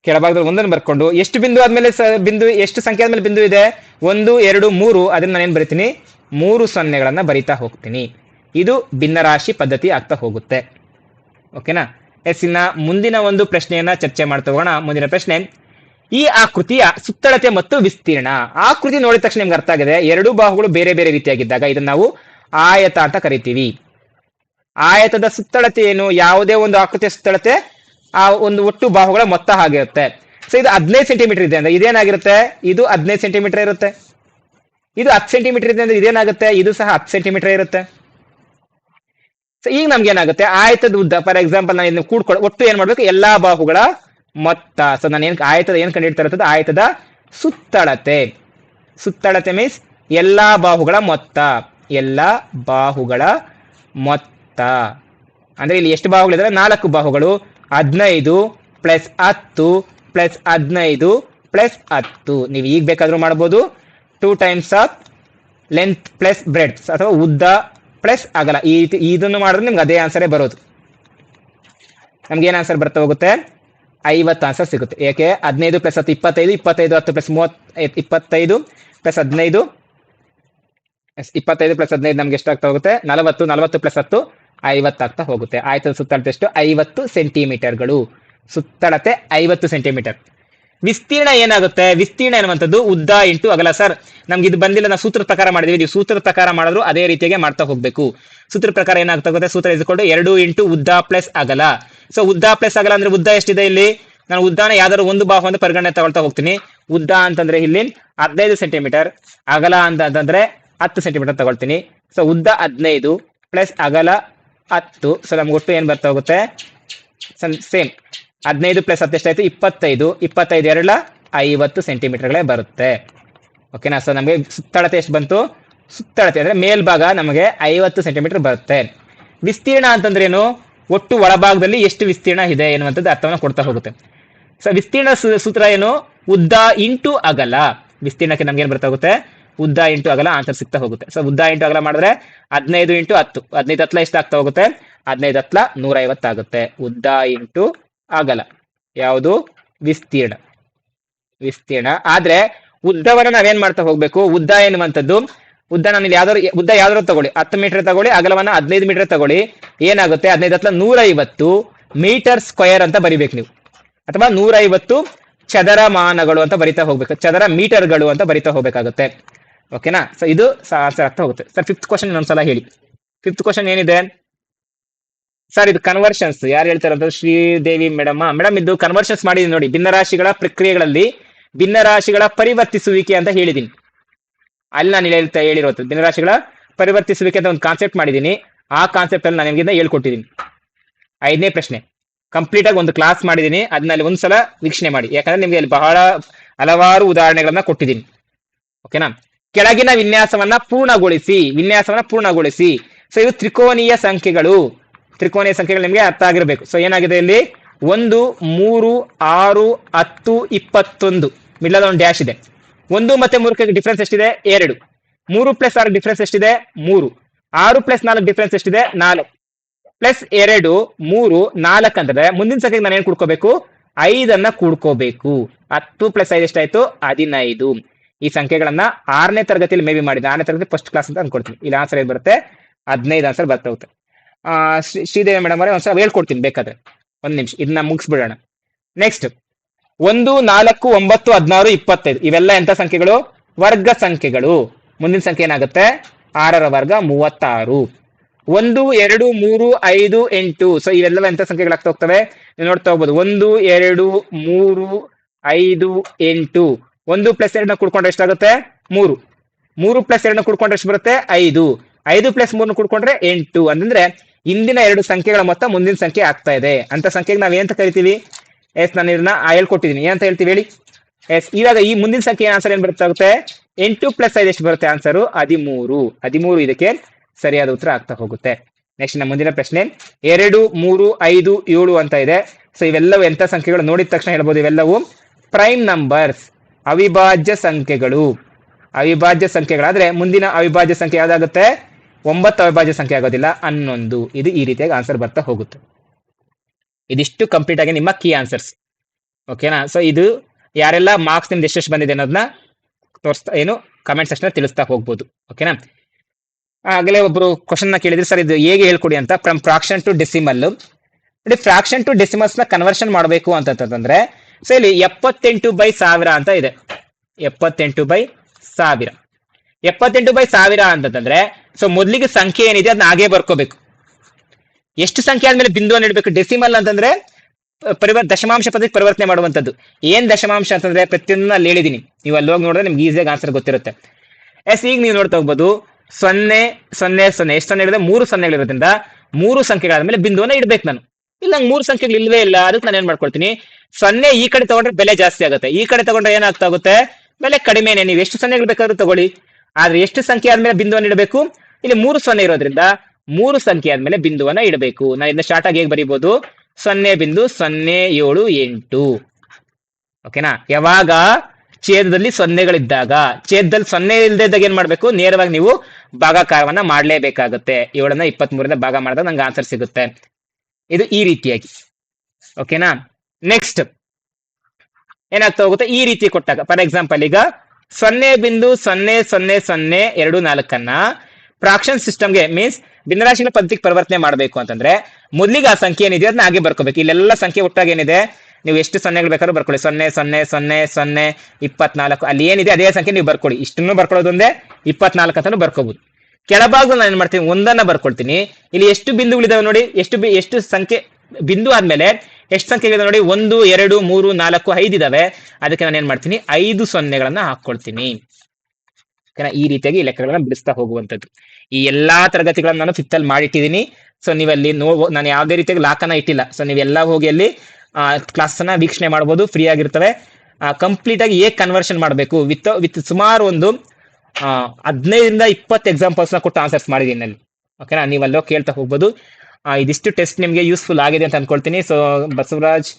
ಕೆಳಭಾಗದಲ್ಲಿ ಒಂದನ್ನು ಬರ್ಕೊಂಡು. ಎಷ್ಟು ಬಿಂದು ಆದ್ಮೇಲೆ ಬಿಂದು, ಎಷ್ಟು ಸಂಖ್ಯೆ ಆದ್ಮೇಲೆ ಬಿಂದು ಇದೆ? ಒಂದು, ಎರಡು, ಮೂರು, ಅದನ್ನ ನಾನೇನ್ ಬರಿತೀನಿ? ಮೂರು ಸೊನ್ನೆಗಳನ್ನ ಬರಿತಾ ಹೋಗ್ತೀನಿ. ಇದು ಭಿನ್ನರಾಶಿ ಪದ್ಧತಿ ಆಗ್ತಾ ಹೋಗುತ್ತೆ. ಓಕೆನಾ? ಎಸ್, ಇನ್ನ ಮುಂದಿನ ಒಂದು ಪ್ರಶ್ನೆಯನ್ನ ಚರ್ಚೆ ಮಾಡ್ತಾ ಹೋಗೋಣ. ಮುಂದಿನ ಪ್ರಶ್ನೆ ಈ ಆಕೃತಿಯ ಸುತ್ತಳತೆ ಮತ್ತು ವಿಸ್ತೀರ್ಣ. ಆಕೃತಿ ನೋಡಿದ ತಕ್ಷಣ ನಿಮ್ಗೆ ಅರ್ಥ ಆಗಿದೆ. ಎರಡು ಬಾಹುಗಳು ಬೇರೆ ಬೇರೆ ರೀತಿಯಾಗಿದ್ದಾಗ ಇದನ್ನ ನಾವು ಆಯತ ಅಂತ ಕರಿತೀವಿ. ಆಯತದ ಸುತ್ತಳತೆ ಏನು? ಯಾವುದೇ ಒಂದು ಆಕೃತಿಯ ಸುತ್ತಳತೆ ಆ ಒಂದು ಒಟ್ಟು ಬಾಹುಗಳ ಮೊತ್ತ ಆಗಿರುತ್ತೆ ಸೊ ಇದು ಹದಿನೈದು ಸೆಂಟಿಮೀಟರ್ ಇದೆ ಅಂದ್ರೆ ಇದೇನಾಗಿರುತ್ತೆ? ಇದು ಹದಿನೈದು ಸೆಂಟಿಮೀಟರ್ ಇರುತ್ತೆ. ಇದು ಹತ್ತು ಸೆಂಟಿಮೀಟರ್ ಇದೆ ಅಂದ್ರೆ ಇದೇನಾಗುತ್ತೆ? ಇದು ಸಹ ಹತ್ತು ಸೆಂಟಿಮೀಟರ್ ಇರುತ್ತೆ. ಸೊ ಈಗ ನಮ್ಗೆ ಏನಾಗುತ್ತೆ? ಆಯತದ ಉದ್ದ ಫಾರ್ ಎಕ್ಸಾಂಪಲ್ ನಾವು ಇದನ್ನ ಕೂಡ್ಕೊಳ್ಳ ಒಟ್ಟು ಏನ್ ಮಾಡ್ಬೇಕು? ಎಲ್ಲಾ ಬಾಹುಗಳ ಮೊತ್ತ ಸೊ ನಾನು ಏನ್ ಆಯತದ ಏನ್ ಕಂಡಿಡ್ತಾ ಆಯತದ ಸುತ್ತಳತೆ. ಸುತ್ತಳತೆ ಮೀನ್ಸ್ ಎಲ್ಲಾ ಬಾಹುಗಳ ಮೊತ್ತ. ಎಲ್ಲಾ ಬಾಹುಗಳ ಮೊತ್ತ. ಅಂದ್ರೆ ಇಲ್ಲಿ ಎಷ್ಟು ಬಾಹುಗಳಿದ್ದಾರೆ ನಾಲ್ಕು ಬಾಹುಗಳು. ಹದಿನೈದು ಪ್ಲಸ್ ಹತ್ತು ಪ್ಲಸ್ ಹದಿನೈದು ಪ್ಲಸ್ ಹತ್ತು. ನೀವು ಈಗ ಬೇಕಾದ್ರೂ ಮಾಡ್ಬೋದು. Two times of length plus breadth ಅಥವಾ ಉದ್ದ ಪ್ಲಸ್ ಅಗಲ. ಈ ಇದನ್ನು ಮಾಡಿದ್ರೆ ನಿಮ್ಗೆ ಅದೇ ಆನ್ಸರೇ ಬರೋದು. ನಮ್ಗೆ ಏನ್ ಆನ್ಸರ್ ಬರ್ತಾ ಹೋಗುತ್ತೆ? ಐವತ್ತು ಆನ್ಸರ್ ಸಿಗುತ್ತೆ. ಯಾಕೆ ಹದಿನೈದು ಪ್ಲಸ್ ಹತ್ತು ಇಪ್ಪತ್ತೈದು ಇಪ್ಪತ್ತೈದು ಹತ್ತು ಪ್ಲಸ್ ಮೂವತ್ ಇಪ್ಪತ್ತೈದು ಪ್ಲಸ್ ಹದಿನೈದು. ಇಪ್ಪತ್ತೈದು ಪ್ಲಸ್ ಹದಿನೈದು ನಮ್ಗೆ ಎಷ್ಟಾಗ್ತಾ ಹೋಗುತ್ತೆ? ನಲವತ್ತು ನಲವತ್ತು ಪ್ಲಸ್ ಹತ್ತು, ಐವತ್ತಾಗ್ತಾ ಹೋಗುತ್ತೆ. ಆಯ್ತದ ಸುತ್ತಳತೆ ಎಷ್ಟು ಐವತ್ತು ಸೆಂಟಿಮೀಟರ್ಗಳು. ಸುತ್ತಳತೆ ಐವತ್ತು ಸೆಂಟಿಮೀಟರ್. ವಿಸ್ತೀರ್ಣ ಏನಾಗುತ್ತೆ? ವಿಸ್ತೀರ್ಣ ಎನ್ನುವಂಥದ್ದು ಉದ್ದ ಇಂಟು ಅಗಲ. ಸರ್, ನಮ್ಗೆ ಇದು ಬಂದಿಲ್ಲ. ನಾವು ಸೂತ್ರ ಪ್ರಕಾರ ಮಾಡಿದ್ವಿ. ನೀವು ಸೂತ್ರ ಪ್ರಕಾರ ಮಾಡಿದ್ರು ಅದೇ ರೀತಿಯಾಗಿ ಮಾಡ್ತಾ ಹೋಗ್ಬೇಕು. ಸೂತ್ರದ ಪ್ರಕಾರ ಏನಾಗ್ತಾ ಹೋಗುತ್ತೆ ಸೂತ್ರ ಇಸ್ಕೊಂಡು ಎರಡು ಇಂಟು ಉದ್ದ ಪ್ಲಸ್ ಅಗಲ. ಸೊ ಉದ್ದ ಪ್ಲಸ್ ಅಗಲ ಅಂದ್ರೆ ಉದ್ದ ಎಷ್ಟಿದೆ ಇಲ್ಲಿ? ನಾನು ಉದ್ದಾನ ಯಾವ್ದಾದ್ರು ಒಂದು ಅಂತ ಪರಿಗಣನೆ ತಗೊಳ್ತಾ ಹೋಗ್ತೀನಿ. ಉದ್ದ ಅಂತಂದ್ರೆ ಇಲ್ಲಿ ಹದಿನೈದು ಸೆಂಟಿಮೀಟರ್ ಅಗಲ ಅಂತ ಅಂತಂದ್ರೆ ಹತ್ತು ಸೆಂಟಿಮೀಟರ್ ತಗೊಳ್ತೀನಿ. ಸೊ ಉದ್ದ ಹದಿನೈದು ಪ್ಲಸ್ ಅಗಲ ಹತ್ತು. ಸೊ ನಮ್ಗೆ ಒಟ್ಟು ಏನ್ ಬರ್ತಾ ಹೋಗುತ್ತೆ? ಸೇಮ್ ಹದಿನೈದು ಪ್ಲಸ್ ಹತ್ತು ಎಷ್ಟಾಯ್ತು? ಇಪ್ಪತ್ತೈದು. ಇಪ್ಪತ್ತೈದು ಎರಡ ಐವತ್ತು ಸೆಂಟಿಮೀಟರ್ಗಳೇ ಬರುತ್ತೆ. ಓಕೆನಾ ಸೊ ನಮಗೆ ಸುತ್ತಳತೆ ಎಷ್ಟು ಬಂತು? ಸುತ್ತಳತೆ ಅಂದ್ರೆ ಮೇಲ್ಭಾಗ ನಮಗೆ ಐವತ್ತು ಸೆಂಟಿಮೀಟರ್ ಬರುತ್ತೆ. ವಿಸ್ತೀರ್ಣ ಅಂತಂದ್ರೆ ಏನು ಒಟ್ಟು ಒಳಭಾಗದಲ್ಲಿ ಎಷ್ಟು ವಿಸ್ತೀರ್ಣ ಇದೆ ಎನ್ನುವಂಥದ್ದು ಅರ್ಥವನ್ನು ಕೊಡ್ತಾ ಹೋಗುತ್ತೆ. ಸೊ ವಿಸ್ತೀರ್ಣ ಸೂತ್ರ ಏನು? ಉದ್ದ ಇಂಟು ಅಗಲ. ವಿಸ್ತೀರ್ಣಕ್ಕೆ ನಮ್ಗೆ ಏನ್ ಬರ್ತಾ ಹೋಗುತ್ತೆ? ಉದ್ದ ಇಂಟು ಅಗಲ ಆನ್ಸರ್ ಸಿಗ್ತಾ ಹೋಗುತ್ತೆ. ಸೊ ಉದ್ದ ಇಂಟು ಅಗಲ ಮಾಡಿದ್ರೆ ಹದಿನೈದು ಇಂಟು ಹತ್ತು. ಹದಿನೈದು ಹತ್ಲ ಎಷ್ಟು ಆಗ್ತಾ ಹೋಗುತ್ತೆ? ಹದಿನೈದು ಹತ್ಲ ನೂರ ಐವತ್ತಾಗುತ್ತೆ ಉದ್ದ ಇಂಟು ಅಗಲ. ಯಾವುದು? ವಿಸ್ತೀರ್ಣ. ವಿಸ್ತೀರ್ಣ. ಆದ್ರೆ ಉದ್ದವನ್ನ ನಾವೇನ್ ಮಾಡ್ತಾ ಹೋಗ್ಬೇಕು? ಉದ್ದ ಎನ್ನುವಂಥದ್ದು ಉದ್ದ ನಾನು ಇಲ್ಲಿ ಯಾವ್ದಾದ್ರು, ಉದ್ದ ಯಾವ್ದಾದ್ರು ತಗೊಳ್ಳಿ. ಹತ್ತು ಮೀಟರ್ ತಗೊಳ್ಳಿ, ಅಗಲವನ್ನ ಹದಿನೈದು ಮೀಟರ್ ತಗೊಳ್ಳಿ. ಏನಾಗುತ್ತೆ? ಹದಿನೈದು ಹತ್ಲ ನೂರ ಐವತ್ತು ಮೀಟರ್ ಸ್ಕ್ವೇರ್ ಅಂತ ಬರಿಬೇಕು ನೀವು. ಅಥವಾ ನೂರ ಐವತ್ತು ಚದರ ಮಾನಗಳು ಅಂತ ಬರಿತಾ ಹೋಗ್ಬೇಕು. ಚದರ ಮೀಟರ್ಗಳು ಅಂತ ಬರಿತಾ ಹೋಗ್ಬೇಕಾಗುತ್ತೆ. ಓಕೆನಾ ಸೊ ಇದು ಆನ್ಸರ್ ಆಗ್ತಾ ಹೋಗುತ್ತೆ. ಸರ್ ಫಿಫ್ತ್ ಕ್ವಶನ್ ಇನ್ನೊಂದ್ಸಲ ಹೇಳಿ. ಫಿಫ್ತ್ ಕ್ವಶನ್ ಏನಿದೆ? ಸರ್ ಇದು ಕನ್ವರ್ಷನ್ಸ್ ಯಾರು ಹೇಳ್ತಾರಂತ ಶ್ರೀದೇವಿ ಮೇಡಮ್. ಮೇಡಮ್, ಇದು ಕನ್ವರ್ಷನ್ಸ್ ಮಾಡಿದೀನಿ ನೋಡಿ. ಭಿನ್ನರಾಶಿಗಳ ಪ್ರಕ್ರಿಯೆಗಳಲ್ಲಿ ಭಿನ್ನರಾಶಿಗಳ ಪರಿವರ್ತಿಸುವಿಕೆ ಅಂತ ಹೇಳಿದೀನಿ. ಅಲ್ಲಿ ನಾನು ಹೇಳ್ತಾ ಹೇಳಿರೋದು ದಿನರಾಶಿಗಳ ಪರಿವರ್ತಿಸುವಿಕೆ ಅಂತ ಒಂದು ಕಾನ್ಸೆಪ್ಟ್ ಮಾಡಿದ್ದೀನಿ. ಆ ಕಾನ್ಸೆಪ್ಟ್ ಅಲ್ಲಿ ನಾನು ನಿಮಗೆ ಹೇಳ್ಕೊಟ್ಟಿದ್ದೀನಿ. ಐದನೇ ಪ್ರಶ್ನೆ. ಕಂಪ್ಲೀಟ್ ಆಗಿ ಒಂದು ಕ್ಲಾಸ್ ಮಾಡಿದ್ದೀನಿ. ಅದನ್ನಲ್ಲಿ ಒಂದ್ಸಲ ವೀಕ್ಷಣೆ ಮಾಡಿ. ಯಾಕಂದ್ರೆ ನಿಮಗೆ ಅಲ್ಲಿ ಬಹಳ ಹಲವಾರು ಉದಾಹರಣೆಗಳನ್ನ ಕೊಟ್ಟಿದ್ದೀನಿ. ಓಕೆನಾ ಕೆಳಗಿನ ವಿನ್ಯಾಸವನ್ನ ಪೂರ್ಣಗೊಳಿಸಿ ವಿನ್ಯಾಸವನ್ನ ಪೂರ್ಣಗೊಳಿಸಿ. ಸೊ ಇದು ತ್ರಿಕೋನೀಯ ಸಂಖ್ಯೆಗಳು. ತ್ರಿಕೋನೀಯ ಸಂಖ್ಯೆಗಳು ನಿಮಗೆ ಅರ್ಥ ಆಗಿರಬೇಕು. ಸೊ ಏನಾಗಿದೆ ಇಲ್ಲಿ? ಒಂದು, ಮೂರು, ಆರು, ಹತ್ತು, ಇಪ್ಪತ್ತೊಂದು. ಮಿಡ್ಲಲ್ಲಿ ಒಂದು ಡ್ಯಾಶ್ ಇದೆ. ಒಂದು ಮತ್ತೆ ಮೂರಕ್ಕೆ ಡಿಫ್ರೆನ್ಸ್ ಎಷ್ಟಿದೆ? ಎರಡು. ಮೂರು ಪ್ಲಸ್ ಆರು ಡಿಫ್ರೆನ್ಸ್ ಎಷ್ಟಿದೆ? ಮೂರು. ಆರು ಪ್ಲಸ್ ನಾಲ್ಕು ಡಿಫ್ರೆನ್ಸ್ ಎಷ್ಟಿದೆ? ನಾಲ್ಕು. ಪ್ಲಸ್ ಎರಡು, ಮೂರು, ನಾಲ್ಕು ಅಂದ್ರೆ ಮುಂದಿನ ಸಂಖ್ಯೆಗೆ ನಾನು ಏನ್ ಕೂಡ್ಕೋಬೇಕು? ಐದನ್ನ ಕೂಡ್ಕೋಬೇಕು. ಹತ್ತು ಪ್ಲಸ್ ಐದು ಎಷ್ಟಾಯ್ತು? ಹದಿನೈದು. ಈ ಸಂಖ್ಯೆಗಳನ್ನ ಆರನೇ ತರಗತಿಯಲ್ಲಿ ಮೇ ಬಿ ಮಾಡಿದ್ದೆ ಆರನೇ ತರಗತಿ ಫಸ್ಟ್ ಕ್ಲಾಸ್ ಅಂತ ಅನ್ಕೊಡ್ತೀನಿ ಇಲ್ಲಿ ಆನ್ಸರ್ ಏನ್ ಬರುತ್ತೆ? ಹದಿನೈದು ಆನ್ಸರ್ ಬರ್ತಾ ಹೋಗುತ್ತೆ ಶ್ರೀದೇವಿ ಮೇಡಮ್ ಅವರೇ ಒಂದ್ಸಲ ಹೇಳ್ಕೊಡ್ತೀನಿ ಬೇಕಾದ್ರೆ. ಒಂದ್ ನಿಮಿಷ. ಇದನ್ನ ಮುಗಿಸ್ಬಿಡೋಣ. ನೆಕ್ಸ್ಟ್ ಒಂದು, ನಾಲ್ಕು, ಒಂಬತ್ತು, ಹದಿನಾರು, ಇಪ್ಪತ್ತೈದು. ಇವೆಲ್ಲ ಎಂತ ಸಂಖ್ಯೆಗಳು? ವರ್ಗ ಸಂಖ್ಯೆಗಳು. ಮುಂದಿನ ಸಂಖ್ಯೆ ಏನಾಗುತ್ತೆ? ಆರರ ವರ್ಗ, ಮೂವತ್ತಾರು. ಒಂದು, ಎರಡು, ಮೂರು, ಐದು, ಎಂಟು. ಸೊ ಇವೆಲ್ಲ ಎಂತ ಸಂಖ್ಯೆಗಳಾಗ್ತಾ ಹೋಗ್ತವೆ? ನೀವು ನೋಡ್ತಾ ಹೋಗ್ಬೋದು. ಒಂದು, ಎರಡು, ಮೂರು, ಐದು, ಎಂಟು. ಒಂದು ಪ್ಲಸ್ ಎರಡನ್ನ ಕುಡ್ಕೊಂಡ್ರೆ ಎಷ್ಟಾಗುತ್ತೆ? ಮೂರು. ಮೂರು ಪ್ಲಸ್ ಎರಡನ್ನ ಕುಡ್ಕೊಂಡ್ರೆ ಎಷ್ಟು ಬರುತ್ತೆ? ಐದು. ಐದು ಪ್ಲಸ್ ಮೂರನ್ನ ಕುಡ್ಕೊಂಡ್ರೆ ಎಂಟು. ಅಂತಂದ್ರೆ ಇಂದಿನ ಎರಡು ಸಂಖ್ಯೆಗಳ ಮೊತ್ತ ಮುಂದಿನ ಸಂಖ್ಯೆ ಆಗ್ತಾ ಇದೆ. ಅಂತ ಸಂಖ್ಯೆಗೆ ನಾವ್ ಕರಿತೀವಿ? ಎಸ್, ನಾನು ಇದನ್ನ ಹೇಳ್ಕೊಟ್ಟಿದ್ದೀನಿ ಏನಂತ ಹೇಳ್ತೀವಿ ಹೇಳಿ? ಎಸ್, ಇವಾಗ ಈ ಮುಂದಿನ ಸಂಖ್ಯೆ ಆನ್ಸರ್ ಏನ್ ಬರುತ್ತೆ ಎಂಟು ಪ್ಲಸ್ ಐದು ಎಷ್ಟು ಬರುತ್ತೆ ಆನ್ಸರು ಹದಿಮೂರು. ಹದಿಮೂರು ಇದಕ್ಕೆ ಸರಿಯಾದ ಉತ್ತರ ಆಗ್ತಾ ಹೋಗುತ್ತೆ. ನೆಕ್ಸ್ಟ್ ನಮ್ಮ ಮುಂದಿನ ಪ್ರಶ್ನೆ. ಎರಡು, ಮೂರು, ಐದು, ಏಳು ಅಂತ ಇದೆ. ಸೊ ಇವೆಲ್ಲವೂ ಎಂತ ಸಂಖ್ಯೆಗಳು? ನೋಡಿದ ತಕ್ಷಣ ಹೇಳ್ಬೋದು ಇವೆಲ್ಲವೂ. ಪ್ರೈಮ್ ನಂಬರ್ಸ್ ಅವಿಭಾಜ್ಯ ಸಂಖ್ಯೆಗಳು. ಅವಿಭಾಜ್ಯ ಸಂಖ್ಯೆಗಳಾದ್ರೆ ಮುಂದಿನ ಅವಿಭಾಜ್ಯ ಸಂಖ್ಯೆ ಯಾವ್ದಾಗುತ್ತೆ? ಒಂಬತ್ತು ಅವಿಭಾಜ್ಯ ಸಂಖ್ಯೆ ಆಗೋದಿಲ್ಲ, ಹನ್ನೊಂದು. ಇದು ಈ ರೀತಿಯಾಗಿ ಆನ್ಸರ್ ಬರ್ತಾ ಹೋಗುತ್ತೆ. ಇದಿಷ್ಟು ಕಂಪ್ಲೀಟ್ ಆಗಿ ನಿಮ್ಮ ಕೀ ಆನ್ಸರ್ಸ್ ಓಕೆನಾ ಸೊ ಇದು ಯಾರೆಲ್ಲ ಮಾರ್ಕ್ಸ್ ನಿಮ್ದು ಎಷ್ಟೆಷ್ಟು ಬಂದಿದೆ ಅನ್ನೋದನ್ನ ತೋರಿಸ್ತಾ, ಏನು ಕಮೆಂಟ್ ಸೆಕ್ಷನ್ ತಿಳಿಸ್ತಾ ಹೋಗ್ಬೋದು. ಓಕೆನಾ ಆಗಲೇ ಒಬ್ರು ಕ್ವಶನ್ ಕೇಳಿದ್ರೆ, ಸರ್, ಇದು ಹೇಗೆ ಹೇಳ್ಕೊಡಿ ಅಂತ? ಫ್ರಮ್ ಫ್ರಾಕ್ಷನ್ ಟು ಡೆಸಿಮಲ್ ನೋಡಿ ಫ್ರಾಕ್ಷನ್ ಟು ಡೆಸಿಮಲ್ಸ್ನ ಕನ್ವರ್ಷನ್ ಮಾಡಬೇಕು ಅಂತಂದ್ರೆ ಸೊ ಇಲ್ಲಿ ಎಪ್ಪತ್ತೆಂಟು ಬೈ ಸಾವಿರ ಅಂತ ಇದೆ. ಎಪ್ಪತ್ತೆಂಟು ಬೈ ಸಾವಿರ. ಎಪ್ಪತ್ತೆಂಟು ಬೈ ಸಾವಿರ ಅಂತಂದ್ರೆ ಸೊ ಮೊದಲಿಗೆ ಸಂಖ್ಯೆ ಏನಿದೆ ಅದನ್ನ ಹಾಗೆ ಬರ್ಕೋಬೇಕು. ಎಷ್ಟು ಸಂಖ್ಯೆ ಆದ್ಮೇಲೆ ಬಿಂದುವನ್ನು ಇಡಬೇಕು ಡೆಸಿಮಲ್ ಅಂತಂದ್ರೆ ಪರಿವರ್, ದಶಮಾಂಶ ಪದಕ್ಕೆ ಪರಿವರ್ತನೆ ಮಾಡುವಂತದ್ದು ಏನ್ ದಶಮಾಂಶ ಅಂತಂದ್ರೆ, ಪ್ರತಿಯೊಂದನ್ನ ಅಲ್ಲಿ ಹೇಳಿದೀನಿ. ನೀವು ಅಲ್ಲಿ ಹೋಗಿ ನೋಡಿದ್ರೆ ನಿಮ್ಗೆ ಈಸಿಯಾಗಿ ಆನ್ಸರ್ ಗೊತ್ತಿರುತ್ತೆ. ಎಸ್, ಈಗ ನೀವು ನೋಡ್ತಾ ಹೋಗ್ಬೋದು, ಸೊನ್ನೆ ಸೊನ್ನೆ ಸೊನ್ನೆ. ಎಷ್ಟು ಸೊನ್ನೆ ಹೇಳಿದ್ರೆ? ಮೂರು ಸೊನ್ನೆಗಳಿರೋದ್ರಿಂದ ಮೂರು ಸಂಖ್ಯೆಗಳಾದ್ಮೇಲೆ ಬಿಂದುವನ್ನ ಇಡ್ಬೇಕು ನಾನು. ಇಲ್ಲ, ನಂಗೆ ಮೂರು ಸಂಖ್ಯೆಗಳು ಇಲ್ವೇ ಇಲ್ಲ, ಅದಕ್ಕೆ ನಾನು ಏನ್ ಮಾಡ್ಕೊಳ್ತೀನಿ? ಸೊನ್ನೆ ಈ ಕಡೆ ತಗೊಂಡ್ರೆ ಬೆಲೆ ಜಾಸ್ತಿ ಆಗುತ್ತೆ. ಈ ಕಡೆ ತಗೊಂಡ್ರೆ ಏನಾಗ್ತಾ ಹೋಗುತ್ತೆ? ಬೆಲೆ ಕಡಿಮೆನೆ ನೀವು ಎಷ್ಟು ಸೊನ್ನೆಗಳು ಬೇಕಾದ್ರೂ ತಗೊಳ್ಳಿ. ಆದ್ರೆ ಎಷ್ಟು ಸಂಖ್ಯೆ ಆದ್ಮೇಲೆ ಬಿಂದುವನ್ನು ಇಡಬೇಕು? ಇಲ್ಲಿ ಮೂರು ಸೊನ್ನೆ ಇರೋದ್ರಿಂದ ಮೂರು ಸಂಖ್ಯೆ ಆದ್ಮೇಲೆ ಬಿಂದುವನ್ನ ಇಡಬೇಕು. ನಾನು ಇದನ್ನ ಶಾರ್ಟ್ ಆಗಿ ಹೇಗೆ ಬರೀಬಹುದು ಸೊನ್ನೆ ಬಿಂದು ಸೊನ್ನೆ ಏಳು ಎಂಟು. ಓಕೆನಾ ಯಾವಾಗ? ಛೇದದಲ್ಲಿ ಸೊನ್ನೆಗಳಿದ್ದಾಗ. ಛೇದದಲ್ಲಿ ಸೊನ್ನೆ ಇಲ್ಲದೆ ಇದ್ದಾಗ ಏನ್ ಮಾಡ್ಬೇಕು? ನೇರವಾಗಿ ನೀವು ಭಾಗಾಕಾರವನ್ನ ಮಾಡ್ಲೇಬೇಕಾಗುತ್ತೆ. ಏಳನ್ನ ಇಪ್ಪತ್ತ್ ಮೂರಿಂದ ಭಾಗ ಮಾಡಿದಾಗ ನಂಗೆ ಆನ್ಸರ್ ಸಿಗುತ್ತೆ. ಇದು ಈ ರೀತಿಯಾಗಿ. ಓಕೆನಾ ನೆಕ್ಸ್ಟ್ ಏನಾಗ್ತಾ ಹೋಗುತ್ತೆ? ಈ ರೀತಿ ಕೊಟ್ಟಾಗ. ಫಾರ್ ಎಕ್ಸಾಂಪಲ್ ಈಗ ಸೊನ್ನೆ ಬಿಂದು ಸೊನ್ನೆ ಸೊನ್ನೆ ಸೊನ್ನೆ ಎರಡು ನಾಲ್ಕನ್ನ ಪ್ರಾಕ್ಷನ್ ಸಿಸ್ಟಮ್ಗೆ ಮೀನ್ಸ್ ಭಿನ್ನರಾಶಿಗಳ ಪದ್ಧತಿಗೆ ಪರಿವರ್ತನೆ ಮಾಡಬೇಕು ಅಂತಂದ್ರೆ ಮೊದಲಿಗೆ ಆ ಸಂಖ್ಯೆ ಏನಿದೆ ಅದನ್ನ ಹಾಗೆ ಬರ್ಕೋಬೇಕು. ಇಲ್ಲೆಲ್ಲ ಸಂಖ್ಯೆ ಒಟ್ಟಾಗಿ ಏನಿದೆ? ನೀವು ಎಷ್ಟು ಸೊನ್ನೆಗಳು ಬೇಕಾದ್ರೂ ಬರ್ಕೊಳ್ಳಿ. ಸೊನ್ನೆ ಸೊನ್ನೆ ಸೊನ್ನೆ ಸೊನ್ನೆ, ಇಪ್ಪತ್ನಾಲ್ಕು. ಅಲ್ಲಿ ಏನಿದೆ ಅದೇ ಸಂಖ್ಯೆ ನೀವು ಬರ್ಕೊಳ್ಳಿ. ಇಷ್ಟನ್ನು ಬರ್ಕೊಳ್ಳೋದೊಂದೇ ಇಪ್ಪತ್ನಾಲ್ಕು ಅಂತಾನು ಬರ್ಕೋಬಹುದು ಕೆಳಭಾಗದಲ್ಲಿ ನಾನು ಏನ್ ಮಾಡ್ತೀನಿ? ಒಂದನ್ನ ಬರ್ಕೊಳ್ತೀನಿ. ಇಲ್ಲಿ ಎಷ್ಟು ಬಿಂದುಗಳಿದಾವೆ ನೋಡಿ? ಎಷ್ಟು ಎಷ್ಟು ಸಂಖ್ಯೆ, ಬಿಂದು ಆದ್ಮೇಲೆ ಎಷ್ಟು ಸಂಖ್ಯೆಗಳಿದೆ ನೋಡಿ? ಒಂದು, ಎರಡು, ಮೂರು, ನಾಲ್ಕು, ಐದು ಇದಾವೆ. ಅದಕ್ಕೆ ನಾನು ಏನ್ ಮಾಡ್ತೀನಿ? ಐದು ಸೊನ್ನೆಗಳನ್ನ ಹಾಕೊಳ್ತೀನಿ ಈ ರೀತಿಯಾಗಿ ಲೆಕ್ಕಗಳನ್ನ ಬಿಡಿಸ್ತಾ ಹೋಗುವಂತದ್ದು ಈ ಎಲ್ಲಾ ತರಗತಿಗಳನ್ನು ನಾನು ಫಿಫ್ತ್ ಅಲ್ಲಿ ಮಾಡಿಟ್ಟಿದ್ದೀನಿ. ಸೊ ನೀವಲ್ಲಿ ನೋ ನಾನು ಯಾವುದೇ ರೀತಿಯಾಗಿ ಲಾಕನ್ನ ಇಟ್ಟಿಲ್ಲ. ಸೊ ನೀವೆಲ್ಲ ಹೋಗಿ ಅಲ್ಲಿ ಕ್ಲಾಸ್ ಅನ್ನ ವೀಕ್ಷಣೆ ಮಾಡಬಹುದು ಫ್ರೀ ಆಗಿರ್ತವೆ. ಕಂಪ್ಲೀಟ್ ಆಗಿ ಹೇಗೆ ಕನ್ವರ್ಷನ್ ಮಾಡಬೇಕು. ವಿತ್ ವಿತ್ ಸುಮಾರು ಒಂದು ಹದಿನೈದರಿಂದ ಇಪ್ಪತ್ತು ಎಕ್ಸಾಂಪಲ್ಸ್ನ ಕೊಟ್ಟು ಆನ್ಸರ್ಸ್ ಮಾಡಿದ್ದೀನಿ ಅಲ್ಲಿ ಓಕೆನಾ ನೀವು ಅಲ್ಲೋ ಕೇಳ್ತಾ ಹೋಗ್ಬೋದು. ಇದಿಷ್ಟು ಟೆಸ್ಟ್ ನಿಮಗೆ ಯೂಸ್ಫುಲ್ ಆಗಿದೆ ಅಂತ ಅನ್ಕೊಳ್ತೀನಿ. ಸೊ ಬಸವರಾಜ್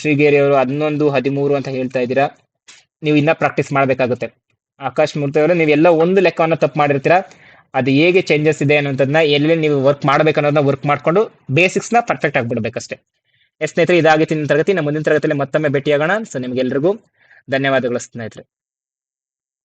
ಶ್ರೀಗೇರಿ ಅವರು ಹನ್ನೊಂದು, ಹದಿಮೂರು ಅಂತ ಹೇಳ್ತಾ ಇದ್ದೀರಾ. ನೀವು ಇನ್ನ ಪ್ರಾಕ್ಟೀಸ್ ಮಾಡಬೇಕಾಗುತ್ತೆ. ಆಕಾಶ್ ಮೂರ್ತಿ ಅವರು, ನೀವೆಲ್ಲ ಒಂದು ಲೆಕ್ಕವನ್ನು ತಪ್ಪು ಮಾಡಿರ್ತೀರಾ. ಅದು ಹೇಗೆ ಚೇಂಜಸ್ ಇದೆ ಅನ್ನೋದನ್ನ ಎಲ್ಲಿ ನೀವು ವರ್ಕ್ ಮಾಡ್ಬೇಕು ಅನ್ನೋದನ್ನ ವರ್ಕ್ ಮಾಡ್ಕೊಂಡು ಬೇಸಿಕ್ಸ್ನ ಪರ್ಫೆಕ್ಟ್ ಆಗಿಬಿಡ್ಬೇಕಷ್ಟೇ ಎಸ್ ಸ್ನೇಹಿತರೆ ಇದಾಗಿತ್ತು ತರಗತಿ ನಮ್ಮ ಮುಂದಿನ ತರಗತಿಯಲ್ಲಿ ಮತ್ತೊಮ್ಮೆ ಭೇಟಿಯಾಗೋಣ. ಸೊ ನಿಮ್ಗೆಲ್ರಿಗೂ ಧನ್ಯವಾದಗಳು ಸ್ನೇಹಿತರೆ.